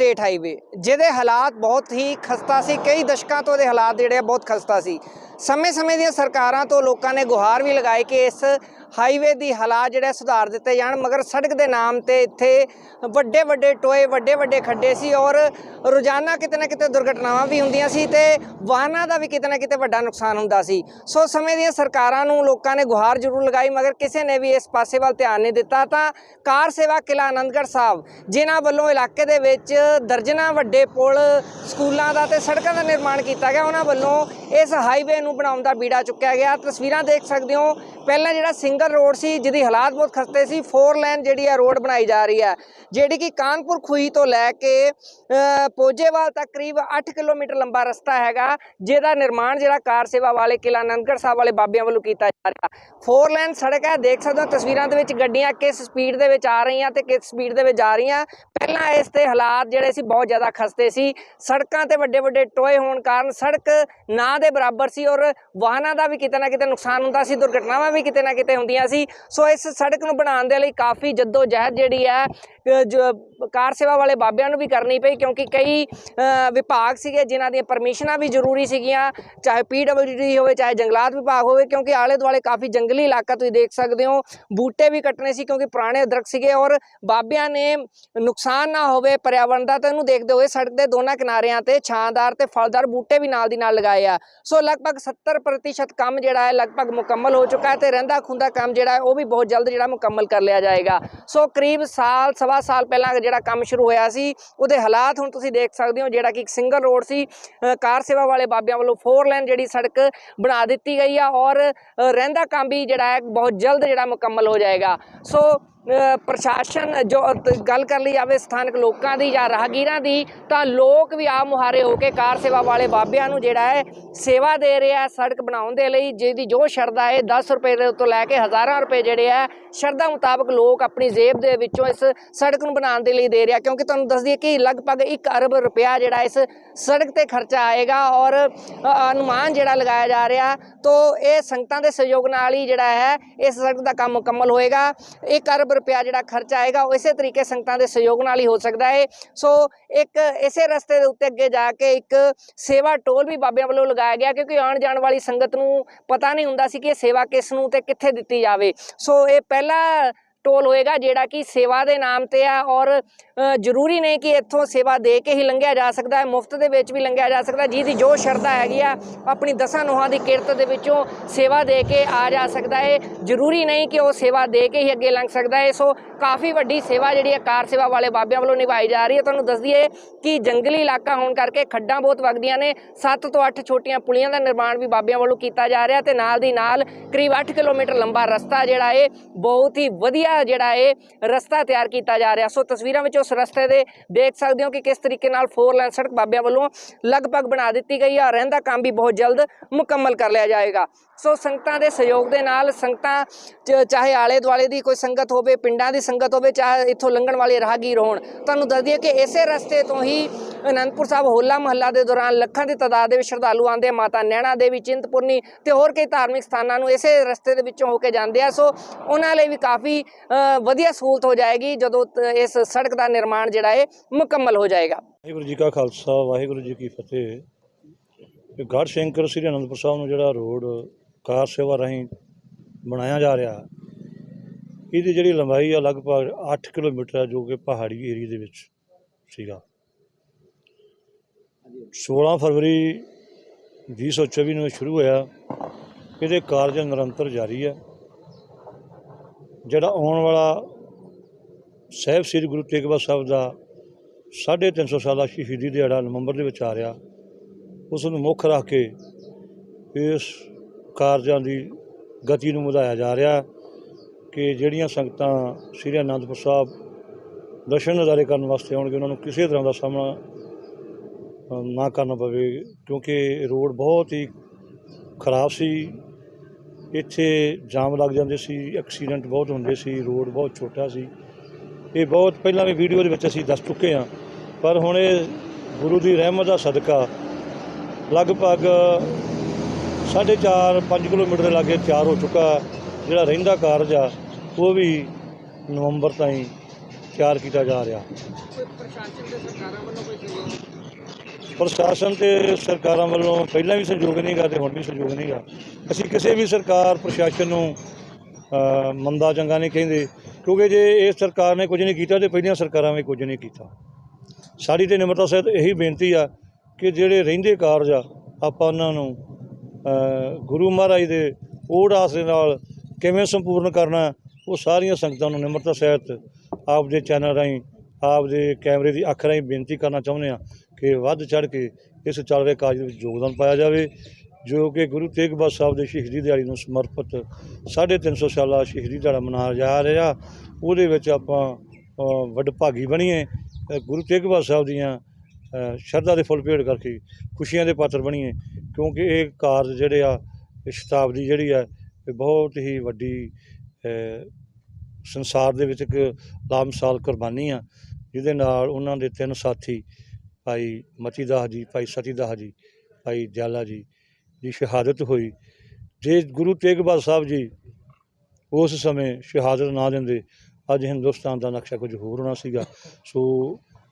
State highway ਜਿਹਦੇ ਹਾਲਾਤ ਬਹੁਤ ਹੀ ਖਸਤਾ ਸੀ। ਕਈ ਦਸ਼ਕਾਂ ਤੋਂ ਇਹਦੇ ਹਾਲਾਤ ਜਿਹੜੇ ਆ ਬਹੁਤ ਖਸਤਾ ਸੀ। ਸਮੇਂ-ਸਮੇਂ ਦੀਆਂ ਸਰਕਾਰਾਂ ਤੋਂ ਲੋਕਾਂ ਨੇ ਗੁਹਾਰ ਵੀ ਲਗਾਈ ਕਿ ਇਸ ਹਾਈਵੇ ਦੀ ਹਾਲਾਤ ਜਿਹੜੇ ਸੁਧਾਰ ਦਿੱਤੇ ਜਾਣ, ਮਗਰ ਸੜਕ ਦੇ ਨਾਮ ਤੇ ਇੱਥੇ ਵੱਡੇ ਵੱਡੇ ਟੋਏ, ਵੱਡੇ ਵੱਡੇ ਖੱਡੇ ਸੀ ਔਰ ਰੋਜ਼ਾਨਾ ਕਿਤੇ ਨਾ ਕਿਤੇ ਦੁਰਘਟਨਾਵਾਂ ਵੀ ਹੁੰਦੀਆਂ ਸੀ ਤੇ ਵਾਹਨਾਂ ਦਾ ਵੀ ਕਿਤੇ ਨਾ ਕਿਤੇ ਵੱਡਾ ਨੁਕਸਾਨ ਹੁੰਦਾ ਸੀ। ਸੋ ਸਮੇਂ ਦੀਆਂ ਸਰਕਾਰਾਂ ਨੂੰ ਲੋਕਾਂ ਨੇ ਗੁਹਾਰ ਜ਼ਰੂਰ ਲਗਾਈ, ਮਗਰ ਕਿਸੇ ਨੇ ਵੀ ਇਸ ਪਾਸੇ ਵੱਲ ਧਿਆਨ ਨਹੀਂ ਦਿੱਤਾ ਤਾਂ ਕਾਰ ਸੇਵਾ ਕਿਲਾ ਆਨੰਦਗੜ੍ਹ ਸਾਹਿਬ, ਜਿਨ੍ਹਾਂ ਵੱਲੋਂ ਇਲਾਕੇ ਦੇ ਵਿੱਚ ਦਰਜਨਾਂ ਵੱਡੇ ਪੁਲ, ਸਕੂਲਾਂ ਦਾ ਤੇ ਸੜਕਾਂ ਦਾ ਨਿਰਮਾਣ ਕੀਤਾ ਗਿਆ, ਉਹਨਾਂ ਵੱਲੋਂ ਇਸ ਹਾਈਵੇ ਨੂੰ ਬਣਾਉਣ ਦਾ ਬੀੜਾ ਚੁੱਕਿਆ ਗਿਆ। ਤਸਵੀਰਾਂ ਦੇਖ ਸਕਦੇ ਹੋ, ਪਹਿਲਾਂ ਜਿਹੜਾ ਸਿੰਘ ਸਿੰਗਲ ਰੋਡ ਸੀ ਜਿਹਦੀ ਹਾਲਾਤ ਬਹੁਤ ਖਸਤੇ ਸੀ ਫੋਰ ਲਾਈਨ ਜਿਹੜੀ ਹੈ ਰੋਡ ਬਣਾਈ ਜਾ ਰਹੀ ਹੈ ਜਿਹੜੀ ਕਿ ਕਾਨਪੁਰ ਖੂਹੀ ਤੋਂ ਲੈ ਕੇ ਅ, ਪੋਜੇਵਾਲ ਤੱਕ ਕਰੀਬ 8 ਕਿਲੋਮੀਟਰ ਲੰਬਾ ਰਸਤਾ ਹੈਗਾ ਜਿਹਦਾ ਨਿਰਮਾਣ ਜਿਹੜਾ ਕਾਰ ਸੇਵਾ ਵਾਲੇ ਕਿਲਾ ਆਨੰਦਗੜ੍ਹ ਸਾਹਿਬ ਵਾਲੇ ਬਾਬਿਆਂ ਵੱਲੋਂ ਕੀਤਾ ਜਾ ਰਿਹਾ। ਫੋਰ ਲਾਈਨ ਸੜਕ ਹੈ ਦੇਖ ਸਕਦੇ ਹੋ ਤਸਵੀਰਾਂ ਦੇ ਵਿੱਚ ਗੱਡੀਆਂ ਕਿਸ ਸਪੀਡ ਦੇ ਵਿੱਚ ਆ ਰਹੀਆਂ ਤੇ ਕਿਸ ਸਪੀਡ ਦੇ ਵਿੱਚ ਜਾ ਰਹੀਆਂ। ਪਹਿਲਾਂ ਇਸ ਤੇ ਹਾਲਾਤ ਜਿਹੜੇ ਸੀ ਬਹੁਤ ਜ਼ਿਆਦਾ ਖਸਤੇ ਸੀ। ਸੜਕਾਂ ਤੇ ਵੱਡੇ ਵੱਡੇ ਟੋਏ ਹੋਣ ਕਾਰਨ ਸੜਕ ਨਾ ਦੇ ਬਰਾਬਰ ਸੀ ਔਰ ਵਾਹਨਾਂ ਦਾ ਵੀ ਕਿਤੇ ਨਾ ਕਿਤੇ ਨੁਕਸਾਨ ਹੁੰਦਾ ਸੀ ਦੁਰਘਟਨਾਵਾਂ ਵੀ ਕਿਤੇ ਨਾ ਕਿਤੇ ਹੁੰਦੀਆਂ ਸੀ। ਸੋ ਇਸ ਸੜਕ ਨੂੰ ਬਣਾਉਣ ਦੇ ਲਈ ਕਾਫੀ ਜੱਦੋ ਜਹਿਦ ਜਿਹੜੀ ਹੈ ਕਾਰ ਸੇਵਾ ਵਾਲੇ ਬਾਬਿਆਂ ਨੂੰ ਵੀ ਕਰਨੀ ਪਈ ਕਿਉਂਕਿ ਕਈ ਵਿਭਾਗ ਸੀਗੇ ਜਿਨ੍ਹਾਂ ਦੀਆਂ ਪਰਮਿਸ਼ਨਾਂ ਵੀ ਜ਼ਰੂਰੀ ਸੀਗੀਆਂ, ਚਾਹੇ ਪੀਡਬਲਯੂਡੀ ਹੋਵੇ, ਚਾਹੇ ਜੰਗਲਾਤ ਵਿਭਾਗ ਹੋਵੇ, ਕਿਉਂਕਿ ਆਲੇ ਦੁਆਲੇ ਕਾਫੀ ਜੰਗਲੀ ਇਲਾਕਾ ਤੁਸੀਂ ਦੇਖ ਸਕਦੇ ਹੋ। ਬੂਟੇ ਵੀ ਕੱਟਣੇ ਸੀ ਕਿਉਂਕਿ ਪੁਰਾਣੇ ਦਰਖਤ ਸੀਗੇ ਔਰ ਬਾਬਿਆਂ ਨੇ ਨੁਕਸਾਨ ਨਾ ਹੋਵੇ ਪਰਿਆਵਰਣ ਦਾ ਤਾਂ ਇਹਨੂੰ ਦੇਖਦੇ ਹੋਏ ਸੜਕ ਦੇ ਦੋਨਾਂ ਕਿਨਾਰਿਆਂ ਤੇ ਛਾਂਦਾਰ ਤੇ ਫਲਦਾਰ ਬੂਟੇ ਵੀ ਨਾਲ ਦੀ ਨਾਲ ਲਗਾਏ ਆ। ਸੋ ਲਗਭਗ 70% ਕੰਮ ਜਿਹੜਾ ਹੈ ਲਗਭਗ ਮੁਕੰਮਲ ਹੋ ਚੁੱਕਾ ਹੈ ਤੇ ਰਹਿੰਦਾ ਖੁੰਦਾ ਕੰਮ ਜਿਹੜਾ ਹੈ ਉਹ ਵੀ ਬਹੁਤ ਜਲਦ ਜਿਹੜਾ ਮੁਕੰਮਲ ਕਰ ਲਿਆ ਜਾਏਗਾ। ਸੋ ਕਰੀਬ ਸਾਲ ਸਵਾ ਸਾਲ ਪਹਿਲਾਂ ਜਿਹੜਾ ਕੰਮ ਸ਼ੁਰੂ ਹੋਇਆ ਸੀ, ਉਹਦੇ ਹਾਲਾਤ ਹੁਣ ਤੁਸੀਂ ਦੇਖ ਸਕਦੇ ਹੋ, ਜਿਹੜਾ ਕਿ ਇੱਕ ਸਿੰਗਲ ਰੋਡ ਸੀ ਕਾਰ ਸੇਵਾ ਵਾਲੇ ਬਾਬਿਆਂ ਵੱਲੋਂ ਫੋਰ ਲਾਈਨ ਜਿਹੜੀ ਸੜਕ ਬਣਾ ਦਿੱਤੀ ਗਈ ਆ ਔਰ ਰਹਿੰਦਾ ਕੰਮ ਵੀ ਜਿਹੜਾ ਹੈ, ਬਹੁਤ ਜਲਦ ਜਿਹੜਾ ਮੁਕੰਮਲ ਹੋ ਜਾਏਗਾ। ਸੋ ਪ੍ਰਸ਼ਾਸਨ ਜੋ ਗੱਲ ਕਰ ਲਈ ਜਾਵੇ ਸਥਾਨਕ ਲੋਕਾਂ ਦੀ ਜਾਂ ਰਾਹਗੀਰਾਂ ਦੀ, ਤਾਂ ਲੋਕ ਵੀ ਆ ਮੁਹਾਰੇ ਹੋ ਕੇ ਕਾਰ ਸੇਵਾ ਵਾਲੇ ਬਾਬਿਆਂ ਨੂੰ ਜਿਹੜਾ ਹੈ ਸੇਵਾ ਦੇ ਰਿਹਾ ਸੜਕ ਬਣਾਉਣ ਦੇ ਲਈ, ਜਿਹਦੀ ਜੋ ਸ਼ਰਧਾ ਹੈ 10 ਰੁਪਏ ਦੇ ਤੋਂ ਲੈ ਕੇ ਹਜ਼ਾਰਾਂ ਰੁਪਏ ਜਿਹੜੇ ਆ ਸ਼ਰਧਾ ਮੁਤਾਬਕ ਲੋਕ ਆਪਣੀ ਜੇਬ ਦੇ ਵਿੱਚੋਂ ਇਸ ਸੜਕ ਨੂੰ ਬਣਾਉਣ ਦੇ ਲਈ ਦੇ ਰਿਹਾ ਕਿਉਂਕਿ ਤੁਹਾਨੂੰ ਦੱਸ ਦਈਏ ਕਿ ਲਗਭਗ 1 ਅਰਬ ਰੁਪਇਆ ਜਿਹੜਾ ਇਸ ਸੜਕ ਤੇ ਖਰਚਾ ਆਏਗਾ ਔਰ ਅਨੁਮਾਨ ਜਿਹੜਾ ਲਗਾਇਆ ਜਾ ਰਿਹਾ ਤੋਂ ਇਹ ਸੰਗਤਾਂ ਦੇ ਸਹਿਯੋਗ ਨਾਲ ਹੀ ਜਿਹੜਾ ਹੈ, ਇਸ ਸੜਕ ਦਾ ਕੰਮ ਮੁਕੰਮਲ ਹੋਏਗਾ। 1 ਅਰਬ ਰੁਪਿਆ ਜਿਹੜਾ ਖਰਚਾ ਆਏਗਾ, ਉਹ ਇਸੇ ਤਰੀਕੇ ਸੰਗਤਾਂ ਦੇ ਸਹਿਯੋਗ ਨਾਲ ਹੀ ਹੋ ਸਕਦਾ ਹੈ। ਸੋ ਇੱਕ ਇਸੇ ਰਸਤੇ ਦੇ ਉੱਤੇ ਅੱਗੇ ਜਾ ਕੇ ਇੱਕ ਸੇਵਾ ਟੋਲ ਵੀ ਬਾਬਿਆਂ ਵੱਲੋਂ ਲਗਾਇਆ ਗਿਆ, ਕਿਉਂਕਿ ਆਉਣ ਜਾਣ ਵਾਲੀ ਸੰਗਤ ਨੂੰ ਪਤਾ ਨਹੀਂ ਹੁੰਦਾ ਸੀ ਕਿ ਇਹ ਸੇਵਾ ਕਿਸ ਨੂੰ ਤੇ ਕਿੱਥੇ ਦਿੱਤੀ ਜਾਵੇ। ਸੋ ਇਹ ਪਹਿਲਾ ਟੋਲ ਹੋਏਗਾ, ਜਿਹੜਾ ਕਿ ਸੇਵਾ ਦੇ ਨਾਮ ਤੇ ਆ ਔਰ ਜ਼ਰੂਰੀ ਨਹੀਂ ਕਿ ਇੱਥੋਂ ਸੇਵਾ ਦੇ ਕੇ ਹੀ ਲੰਘਿਆ ਜਾ ਸਕਦਾ ਹੈ, ਮੁਫਤ ਦੇ ਵਿੱਚ ਵੀ ਲੰਘਿਆ ਜਾ ਸਕਦਾ ਜਿਹਦੀ ਜੋ ਸ਼ਰਧਾ ਹੈਗੀ ਆ, ਆਪਣੀ ਦਸਾਂ ਨੋਹਾਂ ਦੀ ਕਿਰਤ ਦੇ ਵਿੱਚੋਂ ਸੇਵਾ ਦੇ ਕੇ ਆ ਜਾ ਸਕਦਾ ਹੈ। ਜ਼ਰੂਰੀ ਨਹੀਂ ਕਿ ਉਹ ਸੇਵਾ ਦੇ ਕੇ ਹੀ ਅੱਗੇ ਲੰਘ ਸਕਦਾ ਹੈ। ਸੋ ਕਾਫੀ ਵੱਡੀ ਸੇਵਾ ਜਿਹੜੀ ਹੈ, ਕਾਰ ਸੇਵਾ ਵਾਲੇ ਬਾਬਿਆਂ ਵੱਲੋਂ ਨਿਭਾਈ ਜਾ ਰਹੀ ਹੈ। ਤੁਹਾਨੂੰ ਦੱਸ ਦਈਏ ਕਿ ਜੰਗਲੀ ਇਲਾਕਾ ਹੋਣ ਕਰਕੇ ਖੱਡਾਂ ਬਹੁਤ ਵਗਦੀਆਂ ਨੇ। 7 ਤੋਂ 8 ਛੋਟੀਆਂ ਪੁਲੀਆਂ ਦਾ ਨਿਰਮਾਣ ਵੀ ਬਾਬਿਆਂ ਵੱਲੋਂ ਕੀਤਾ ਜਾ ਰਿਹਾ ਤੇ ਨਾਲ ਦੀ ਨਾਲ ਕਰੀਬ 8 ਕਿਲੋਮੀਟਰ ਲੰਬਾ ਰਸਤਾ ਜਿਹੜਾ ਹੈ, ਬਹੁਤ ਹੀ ਵਧੀਆ ਜਿਹੜਾ ਹੈ ਰਸਤਾ ਤਿਆਰ ਕੀਤਾ ਜਾ ਰਿਹਾ। ਸੋ ਤਸਵੀਰਾਂ ਵਿੱਚ ਉਸ ਰਸਤੇ ਦੇ ਦੇਖ ਸਕਦੇ ਹੋ ਕਿ ਕਿਸ ਤਰੀਕੇ ਨਾਲ 4 ਲਾਈਨ ਸੜਕ ਬਾਬਿਆਂ ਵੱਲੋਂ ਲਗਭਗ ਬਣਾ ਦਿੱਤੀ ਗਈ ਹੈ ਔਰ ਰਹਿੰਦਾ ਕੰਮ ਵੀ ਬਹੁਤ ਜਲਦ ਮੁਕੰਮਲ ਕਰ ਲਿਆ ਜਾਏਗਾ। ਸੋ ਸੰਗਤਾਂ ਦੇ ਸਹਿਯੋਗ ਦੇ ਨਾਲ ਸੰਗਤਾਂ ਚਾਹੇ ਆਲੇ ਦੁਆਲੇ ਦੀ ਕੋਈ ਸੰਗਤ ਹੋਵੇ, ਪਿੰਡਾਂ ਦੀ ਸੰਗਤ ਹੋਵੇ, ਚਾਹੇ ਇੱਥੋਂ ਲੰਘਣ ਵਾਲੇ ਰਾਹਗੀਰ ਹੋਣ, ਤੁਹਾਨੂੰ ਦੱਸ ਦਈਏ ਕਿ ਇਸੇ ਰਸਤੇ ਤੋਂ ਹੀ ਅਨੰਦਪੁਰ ਸਾਹਿਬ ਹੋਲਾ ਮਹੱਲਾ ਦੇ ਦੌਰਾਨ ਲੱਖਾਂ ਦੀ ਤਾਦਾਦ ਦੇ ਵਿੱਚ ਸ਼ਰਧਾਲੂ ਆਉਂਦੇ ਆ। ਮਾਤਾ ਨੈਣਾ ਦੇਵੀ, ਚਿੰਤਪੁਰਨੀ ਤੇ ਹੋਰ ਕਈ ਧਾਰਮਿਕ ਸਥਾਨਾਂ ਨੂੰ ਇਸੇ ਰਸਤੇ ਦੇ ਵਿੱਚੋਂ ਹੋ ਕੇ ਜਾਂਦੇ ਆ। ਸੋ ਉਹਨਾਂ ਲਈ ਵੀ ਕਾਫੀ ਵਧੀਆ ਸਹੂਲਤ ਹੋ ਜਾਏਗੀ ਜਦੋਂ ਤ- ਇਸ ਸੜਕ ਦਾ ਨਿਰਮਾਣ ਜਿਹੜਾ ਹੈ ਮੁਕੰਮਲ ਹੋ ਜਾਏਗਾ। ਵਾਹਿਗੁਰੂ ਜੀ ਕਾ ਖਾਲਸਾ, ਵਾਹਿਗੁਰੂ ਜੀ ਕੀ ਫਤਿਹ। ਇਹ ਗੜ੍ਹ ਸ਼ੰਕਰ ਸ੍ਰੀ ਅਨੰਦਪੁਰ ਸਾਹਿਬ ਨੂੰ ਜਿਹੜਾ ਰੋਡ, ਕਾਰ ਸੇਵਾ ਰਾਹੀਂ ਬਣਾਇਆ ਜਾ ਰਿਹਾ, ਇਹਦੀ ਜਿਹੜੀ ਲੰਬਾਈ ਆ ਲਗਭਗ 8 ਕਿਲੋਮੀਟਰ ਹੈ ਜੋ ਕਿ ਪਹਾੜੀ ਏਰੀਆ ਦੇ ਵਿੱਚ ਸੀਗਾ। 16 ਫਰਵਰੀ 2024 ਨੂੰ ਸ਼ੁਰੂ ਹੋਇਆ। ਇਹਦੇ ਕਾਰਜ ਨਿਰੰਤਰ ਜਾਰੀ ਹੈ। ਜਿਹੜਾ ਆਉਣ ਵਾਲਾ ਸਾਹਿਬ ਸ੍ਰੀ ਗੁਰੂ ਤੇਗ ਬਹਾਦਰ ਸਾਹਿਬ ਦਾ 350 ਸਾਲਾ ਸ਼ਹੀਦੀ ਦਿਹਾੜਾ ਨਵੰਬਰ ਦੇ ਵਿੱਚ ਆ ਰਿਹਾ, ਉਸ ਨੂੰ ਮੁੱਖ ਰੱਖ ਕੇ ਇਸ ਕਾਰਜਾਂ ਦੀ ਗਤੀ ਨੂੰ ਵਧਾਇਆ ਜਾ ਰਿਹਾ ਕਿ ਜਿਹੜੀਆਂ ਸੰਗਤਾਂ ਸ੍ਰੀ ਅਨੰਦਪੁਰ ਸਾਹਿਬ ਦਰਸ਼ਨ ਨਜ਼ਾਰੇ ਕਰਨ ਵਾਸਤੇ ਆਉਣਗੇ, ਉਹਨਾਂ ਨੂੰ ਕਿਸੇ ਤਰ੍ਹਾਂ ਦਾ ਸਾਹਮਣਾ ਨਾ ਕਰਨਾ ਪਵੇ, ਕਿਉਂਕਿ ਰੋਡ ਬਹੁਤ ਹੀ ਖਰਾਬ ਸੀ। ਇੱਥੇ ਜਾਮ ਲੱਗ ਜਾਂਦੇ ਸੀ ਐਕਸੀਡੈਂਟ ਬਹੁਤ ਹੁੰਦੇ ਸੀ, ਰੋਡ ਬਹੁਤ ਛੋਟਾ ਸੀ। ਇਹ ਬਹੁਤ ਪਹਿਲਾਂ ਵੀ ਵੀਡੀਓ ਦੇ ਵਿੱਚ ਅਸੀਂ ਦੱਸ ਚੁੱਕੇ ਹਾਂ, ਪਰ ਹੁਣ ਇਹ ਗੁਰੂ ਦੀ ਰਹਿਮਤ ਦਾ ਸਦਕਾ ਲਗਭਗ 4.5 5 ਕਿਲੋਮੀਟਰ ਦੇ ਲਾਗੇ ਤਿਆਰ ਹੋ ਚੁੱਕਾ ਜਿਹੜਾ ਰਹਿੰਦਾ ਕਾਰਜ ਆ, ਉਹ ਵੀ ਨਵੰਬਰ ਤਾਈਂ ਤਿਆਰ ਕੀਤਾ ਜਾ ਰਿਹਾ। ਕੋਈ ਪ੍ਰਸ਼ਾਸਨ ਤੇ ਸਰਕਾਰਾਂ ਵੱਲੋਂ ਕੋਈ ਪ੍ਰਸ਼ਾਸਨ ਤੇ ਸਰਕਾਰਾਂ ਵੱਲੋਂ ਪਹਿਲਾਂ ਵੀ ਸਹਿਯੋਗ ਨਹੀਂਗਾ ਤੇ ਹੁਣ ਵੀ ਸਹਿਯੋਗ ਨਹੀਂਗਾ ਅਸੀਂ ਕਿਸੇ ਵੀ ਸਰਕਾਰ, ਪ੍ਰਸ਼ਾਸਨ ਨੂੰ ਮੰਦਾ ਚੰਗਾ ਨਹੀਂ ਕਹਿੰਦੇ, ਕਿਉਂਕਿ ਜੇ ਇਹ ਸਰਕਾਰ ਨੇ ਕੁਝ ਨਹੀਂ ਕੀਤਾ ਤੇ ਪਹਿਲੀਆਂ ਸਰਕਾਰਾਂ ਵੀ ਕੁਝ ਨਹੀਂ ਕੀਤਾ। ਸਾਡੀ ਤੇ ਨਿਮਰਤਾ ਸਹਿਤ ਇਹੀ ਬੇਨਤੀ ਆ ਕਿ ਜਿਹੜੇ ਰਹਿੰਦੇ ਕਾਰਜ ਆ, ਆਪਾਂ ਉਹਨਾਂ ਨੂੰ ਗੁਰੂ ਮਹਾਰਾਜ ਦੇ ਓੜ ਆਸਰੇ ਨਾਲ ਕਿਵੇਂ ਸੰਪੂਰਨ ਕਰਨਾ, ਉਹ ਸਾਰੀਆਂ ਸੰਗਤਾਂ ਨੂੰ ਨਿਮਰਤਾ ਸਹਿਤ ਆਪ ਦੇ ਚੈਨਲ ਰਾਹੀਂ ਆਪ ਦੇ ਕੈਮਰੇ ਦੀ ਅੱਖ ਰਾਹੀਂ ਬੇਨਤੀ ਕਰਨਾ ਚਾਹੁੰਦੇ ਆ। ਕਿ ਵੱਧ ਚੜ ਕੇ ਇਸ ਚੱਲ ਰਹੇ ਕਾਰਜ ਦੇ ਵਿੱਚ ਯੋਗਦਾਨ ਪਾਇਆ ਜਾਵੇ, ਜੋ ਕਿ ਗੁਰੂ ਤੇਗ ਬਹਾਦਰ ਸਾਹਿਬ ਦੇ ਸ਼ਹੀਦੀ ਦਿਹਾੜੀ ਨੂੰ ਸਮਰਪਿਤ 350 ਸਾਲਾ ਸ਼ਹੀਦੀ ਦਿਹਾੜਾ ਮਨਾਇਆ ਜਾ ਰਿਹਾ। ਉਹਦੇ ਵਿੱਚ ਆਪਾਂ ਵੱਡ ਭਾਗੀ ਬਣੀਏ ਗੁਰੂ ਤੇਗ ਬਹਾਦਰ ਸਾਹਿਬ ਦੀਆਂ ਸ਼ਰਧਾ ਦੇ ਫੁੱਲ ਭੇਟ ਕਰਕੇ ਖੁਸ਼ੀਆਂ ਦੇ ਪਾਤਰ ਬਣੀਏ, ਕਿਉਂਕਿ ਇਹ ਕਾਰਜ ਜਿਹੜੇ ਆ, ਇਹ ਸ਼ਤਾਬਦੀ ਜਿਹੜੀ ਆ, ਇਹ ਬਹੁਤ ਹੀ ਵੱਡੀ ਸੰਸਾਰ ਦੇ ਵਿੱਚ ਇੱਕ ਲਾਮਸਾਲ ਕੁਰਬਾਨੀ ਆ, ਜਿਹਦੇ ਨਾਲ ਉਹਨਾਂ ਦੇ ਤਿੰਨ ਸਾਥੀ ਭਾਈ ਮਤੀ ਦਾਸ ਜੀ, ਭਾਈ ਸਤੀ ਦਾਸ ਜੀ, ਭਾਈ ਦਿਆਲਾ ਜੀ ਦੀ ਸ਼ਹਾਦਤ ਹੋਈ। ਜੇ ਗੁਰੂ ਤੇਗ ਬਹਾਦਰ ਸਾਹਿਬ ਜੀ ਉਸ ਸਮੇਂ ਸ਼ਹਾਦਤ ਨਾ ਦਿੰਦੇ, ਅੱਜ ਹਿੰਦੁਸਤਾਨ ਦਾ ਨਕਸ਼ਾ ਕੁਝ ਹੋਰ ਹੋਣਾ ਸੀਗਾ। ਸੋ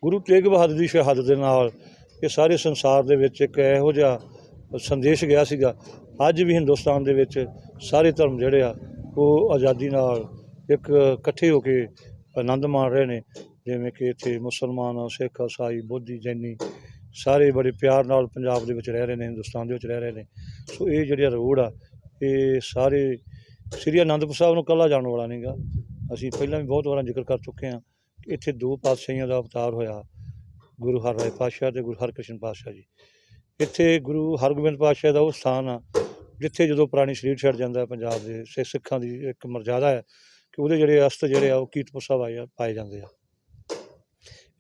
ਗੁਰੂ ਤੇਗ ਬਹਾਦਰ ਦੀ ਸ਼ਹਾਦਤ ਦੇ ਨਾਲ ਇਹ ਸਾਰੇ ਸੰਸਾਰ ਦੇ ਵਿੱਚ ਇੱਕ ਇਹੋ ਜਿਹਾ ਸੰਦੇਸ਼ ਗਿਆ ਸੀਗਾ। ਅੱਜ ਵੀ ਹਿੰਦੁਸਤਾਨ ਦੇ ਵਿੱਚ ਸਾਰੇ ਧਰਮ ਜਿਹੜੇ ਆ, ਉਹ ਆਜ਼ਾਦੀ ਨਾਲ ਇੱਕ ਇਕੱਠੇ ਹੋ ਕੇ ਆਨੰਦ ਮਾਣ ਰਹੇ ਨੇ। ਜਿਵੇਂ ਕਿ ਇੱਥੇ ਮੁਸਲਮਾਨ, ਸਿੱਖ, ਇਸਾਈ, ਬੋਧੀ, ਜੈਨੀ ਸਾਰੇ ਬੜੇ ਪਿਆਰ ਨਾਲ ਪੰਜਾਬ ਦੇ ਵਿੱਚ ਰਹਿ ਰਹੇ ਨੇ, ਹਿੰਦੁਸਤਾਨ ਦੇ ਵਿੱਚ ਰਹਿ ਰਹੇ ਨੇ। ਸੋ ਇਹ ਜਿਹੜਾ ਰੋਡ ਆ, ਇਹ ਸਾਰੇ ਸ੍ਰੀ ਅਨੰਦਪੁਰ ਸਾਹਿਬ ਨੂੰ ਕੱਲਾ ਜਾਣ ਵਾਲਾ ਨਹੀਂਗਾ। ਅਸੀਂ ਪਹਿਲਾਂ ਵੀ ਬਹੁਤ ਵਾਰਾਂ ਜ਼ਿਕਰ ਕਰ ਚੁੱਕੇ ਹਾਂ ਕਿ ਇੱਥੇ ਦੋ ਪਾਤਸ਼ਾਹੀਆਂ ਦਾ ਅਵਤਾਰ ਹੋਇਆ, ਗੁਰੂ ਹਰਰਾਏ ਪਾਤਸ਼ਾਹ ਤੇ ਗੁਰੂ ਹਰਕ੍ਰਿਸ਼ਨ ਪਾਤਸ਼ਾਹ ਜੀ। ਇੱਥੇ ਗੁਰੂ ਹਰਗੋਬਿੰਦ ਪਾਤਸ਼ਾਹ ਦਾ ਉਹ ਸਥਾਨ ਆ, ਜਿੱਥੇ ਜਦੋਂ ਪੁਰਾਣੀ ਸਰੀਰ ਛੱਡ ਜਾਂਦਾ ਪੰਜਾਬ ਦੇ ਸਿੱਖਾਂ ਦੀ ਇੱਕ ਮਰਜ਼ਾਦਾ ਹੈ ਕਿ ਉਹਦੇ ਜਿਹੜੇ ਅਸਤ ਜਿਹੜੇ ਆ, ਉਹ ਕੀਰਤਪੁਰ ਸਾਹਿਬ ਆਏ ਪਾਏ ਜਾਂਦੇ ਆ।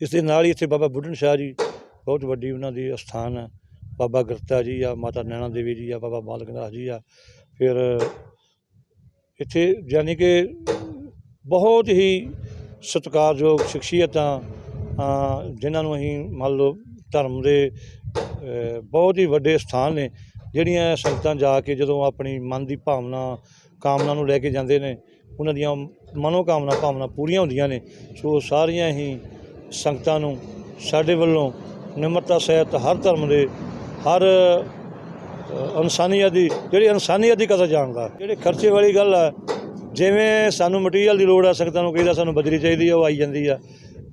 ਇਸ ਦੇ ਨਾਲ ਹੀ ਇੱਥੇ ਬਾਬਾ ਬੁੱਢਣ ਸ਼ਾਹ ਜੀ ਬਹੁਤ ਵੱਡੀ ਉਹਨਾਂ ਦੀ ਅਸਥਾਨ ਹੈ। ਬਾਬਾ ਗਰਤਾ ਜੀ ਆ, ਮਾਤਾ ਨੈਣਾ ਦੇਵੀ ਜੀ ਆ, ਬਾਬਾ ਬਾਲਕ ਨਾਥ ਜੀ ਆ। ਫਿਰ ਇੱਥੇ ਯਾਨੀ ਕਿ ਬਹੁਤ ਹੀ ਸਤਿਕਾਰਯੋਗ ਸ਼ਖਸੀਅਤਾਂ ਜਿਨ੍ਹਾਂ ਨੂੰ ਅਸੀਂ ਮੰਨ ਲਓ ਧਰਮ ਦੇ ਬਹੁਤ ਹੀ ਵੱਡੇ ਸਥਾਨ ਨੇ। ਜਿਹੜੀਆਂ ਸੰਗਤਾਂ ਜਾ ਕੇ ਜਦੋਂ ਆਪਣੀ ਮਨ ਦੀ ਭਾਵਨਾ, ਕਾਮਨਾ ਨੂੰ ਲੈ ਕੇ ਜਾਂਦੇ ਨੇ, ਉਹਨਾਂ ਦੀਆਂ ਮਨੋ ਕਾਮਨਾ ਭਾਵਨਾ ਪੂਰੀਆਂ ਹੁੰਦੀਆਂ ਨੇ। ਸੋ ਸਾਰੀਆਂ ਹੀ ਸੰਗਤਾਂ ਨੂੰ, ਸਾਡੇ ਵੱਲੋਂ ਨਿਮਰਤਾ ਸਹਿਤ ਹਰ ਧਰਮ ਦੇ, ਹਰ ਇਨਸਾਨੀਅਤ ਦੀ, ਜਿਹੜੀ ਇਨਸਾਨੀਅਤ ਦੀ ਕਦਰ ਜਾਣਦਾ। ਜਿਹੜੇ ਖਰਚੇ ਵਾਲੀ ਗੱਲ ਆ, ਜਿਵੇਂ ਸਾਨੂੰ ਮਟੀਰੀਅਲ ਦੀ ਲੋੜ ਆ, ਸੰਗਤਾਂ ਨੂੰ ਕਹੀਦਾ ਸਾਨੂੰ ਬਜਰੀ ਚਾਹੀਦੀ ਆ, ਉਹ ਆਈ ਜਾਂਦੀ ਆ।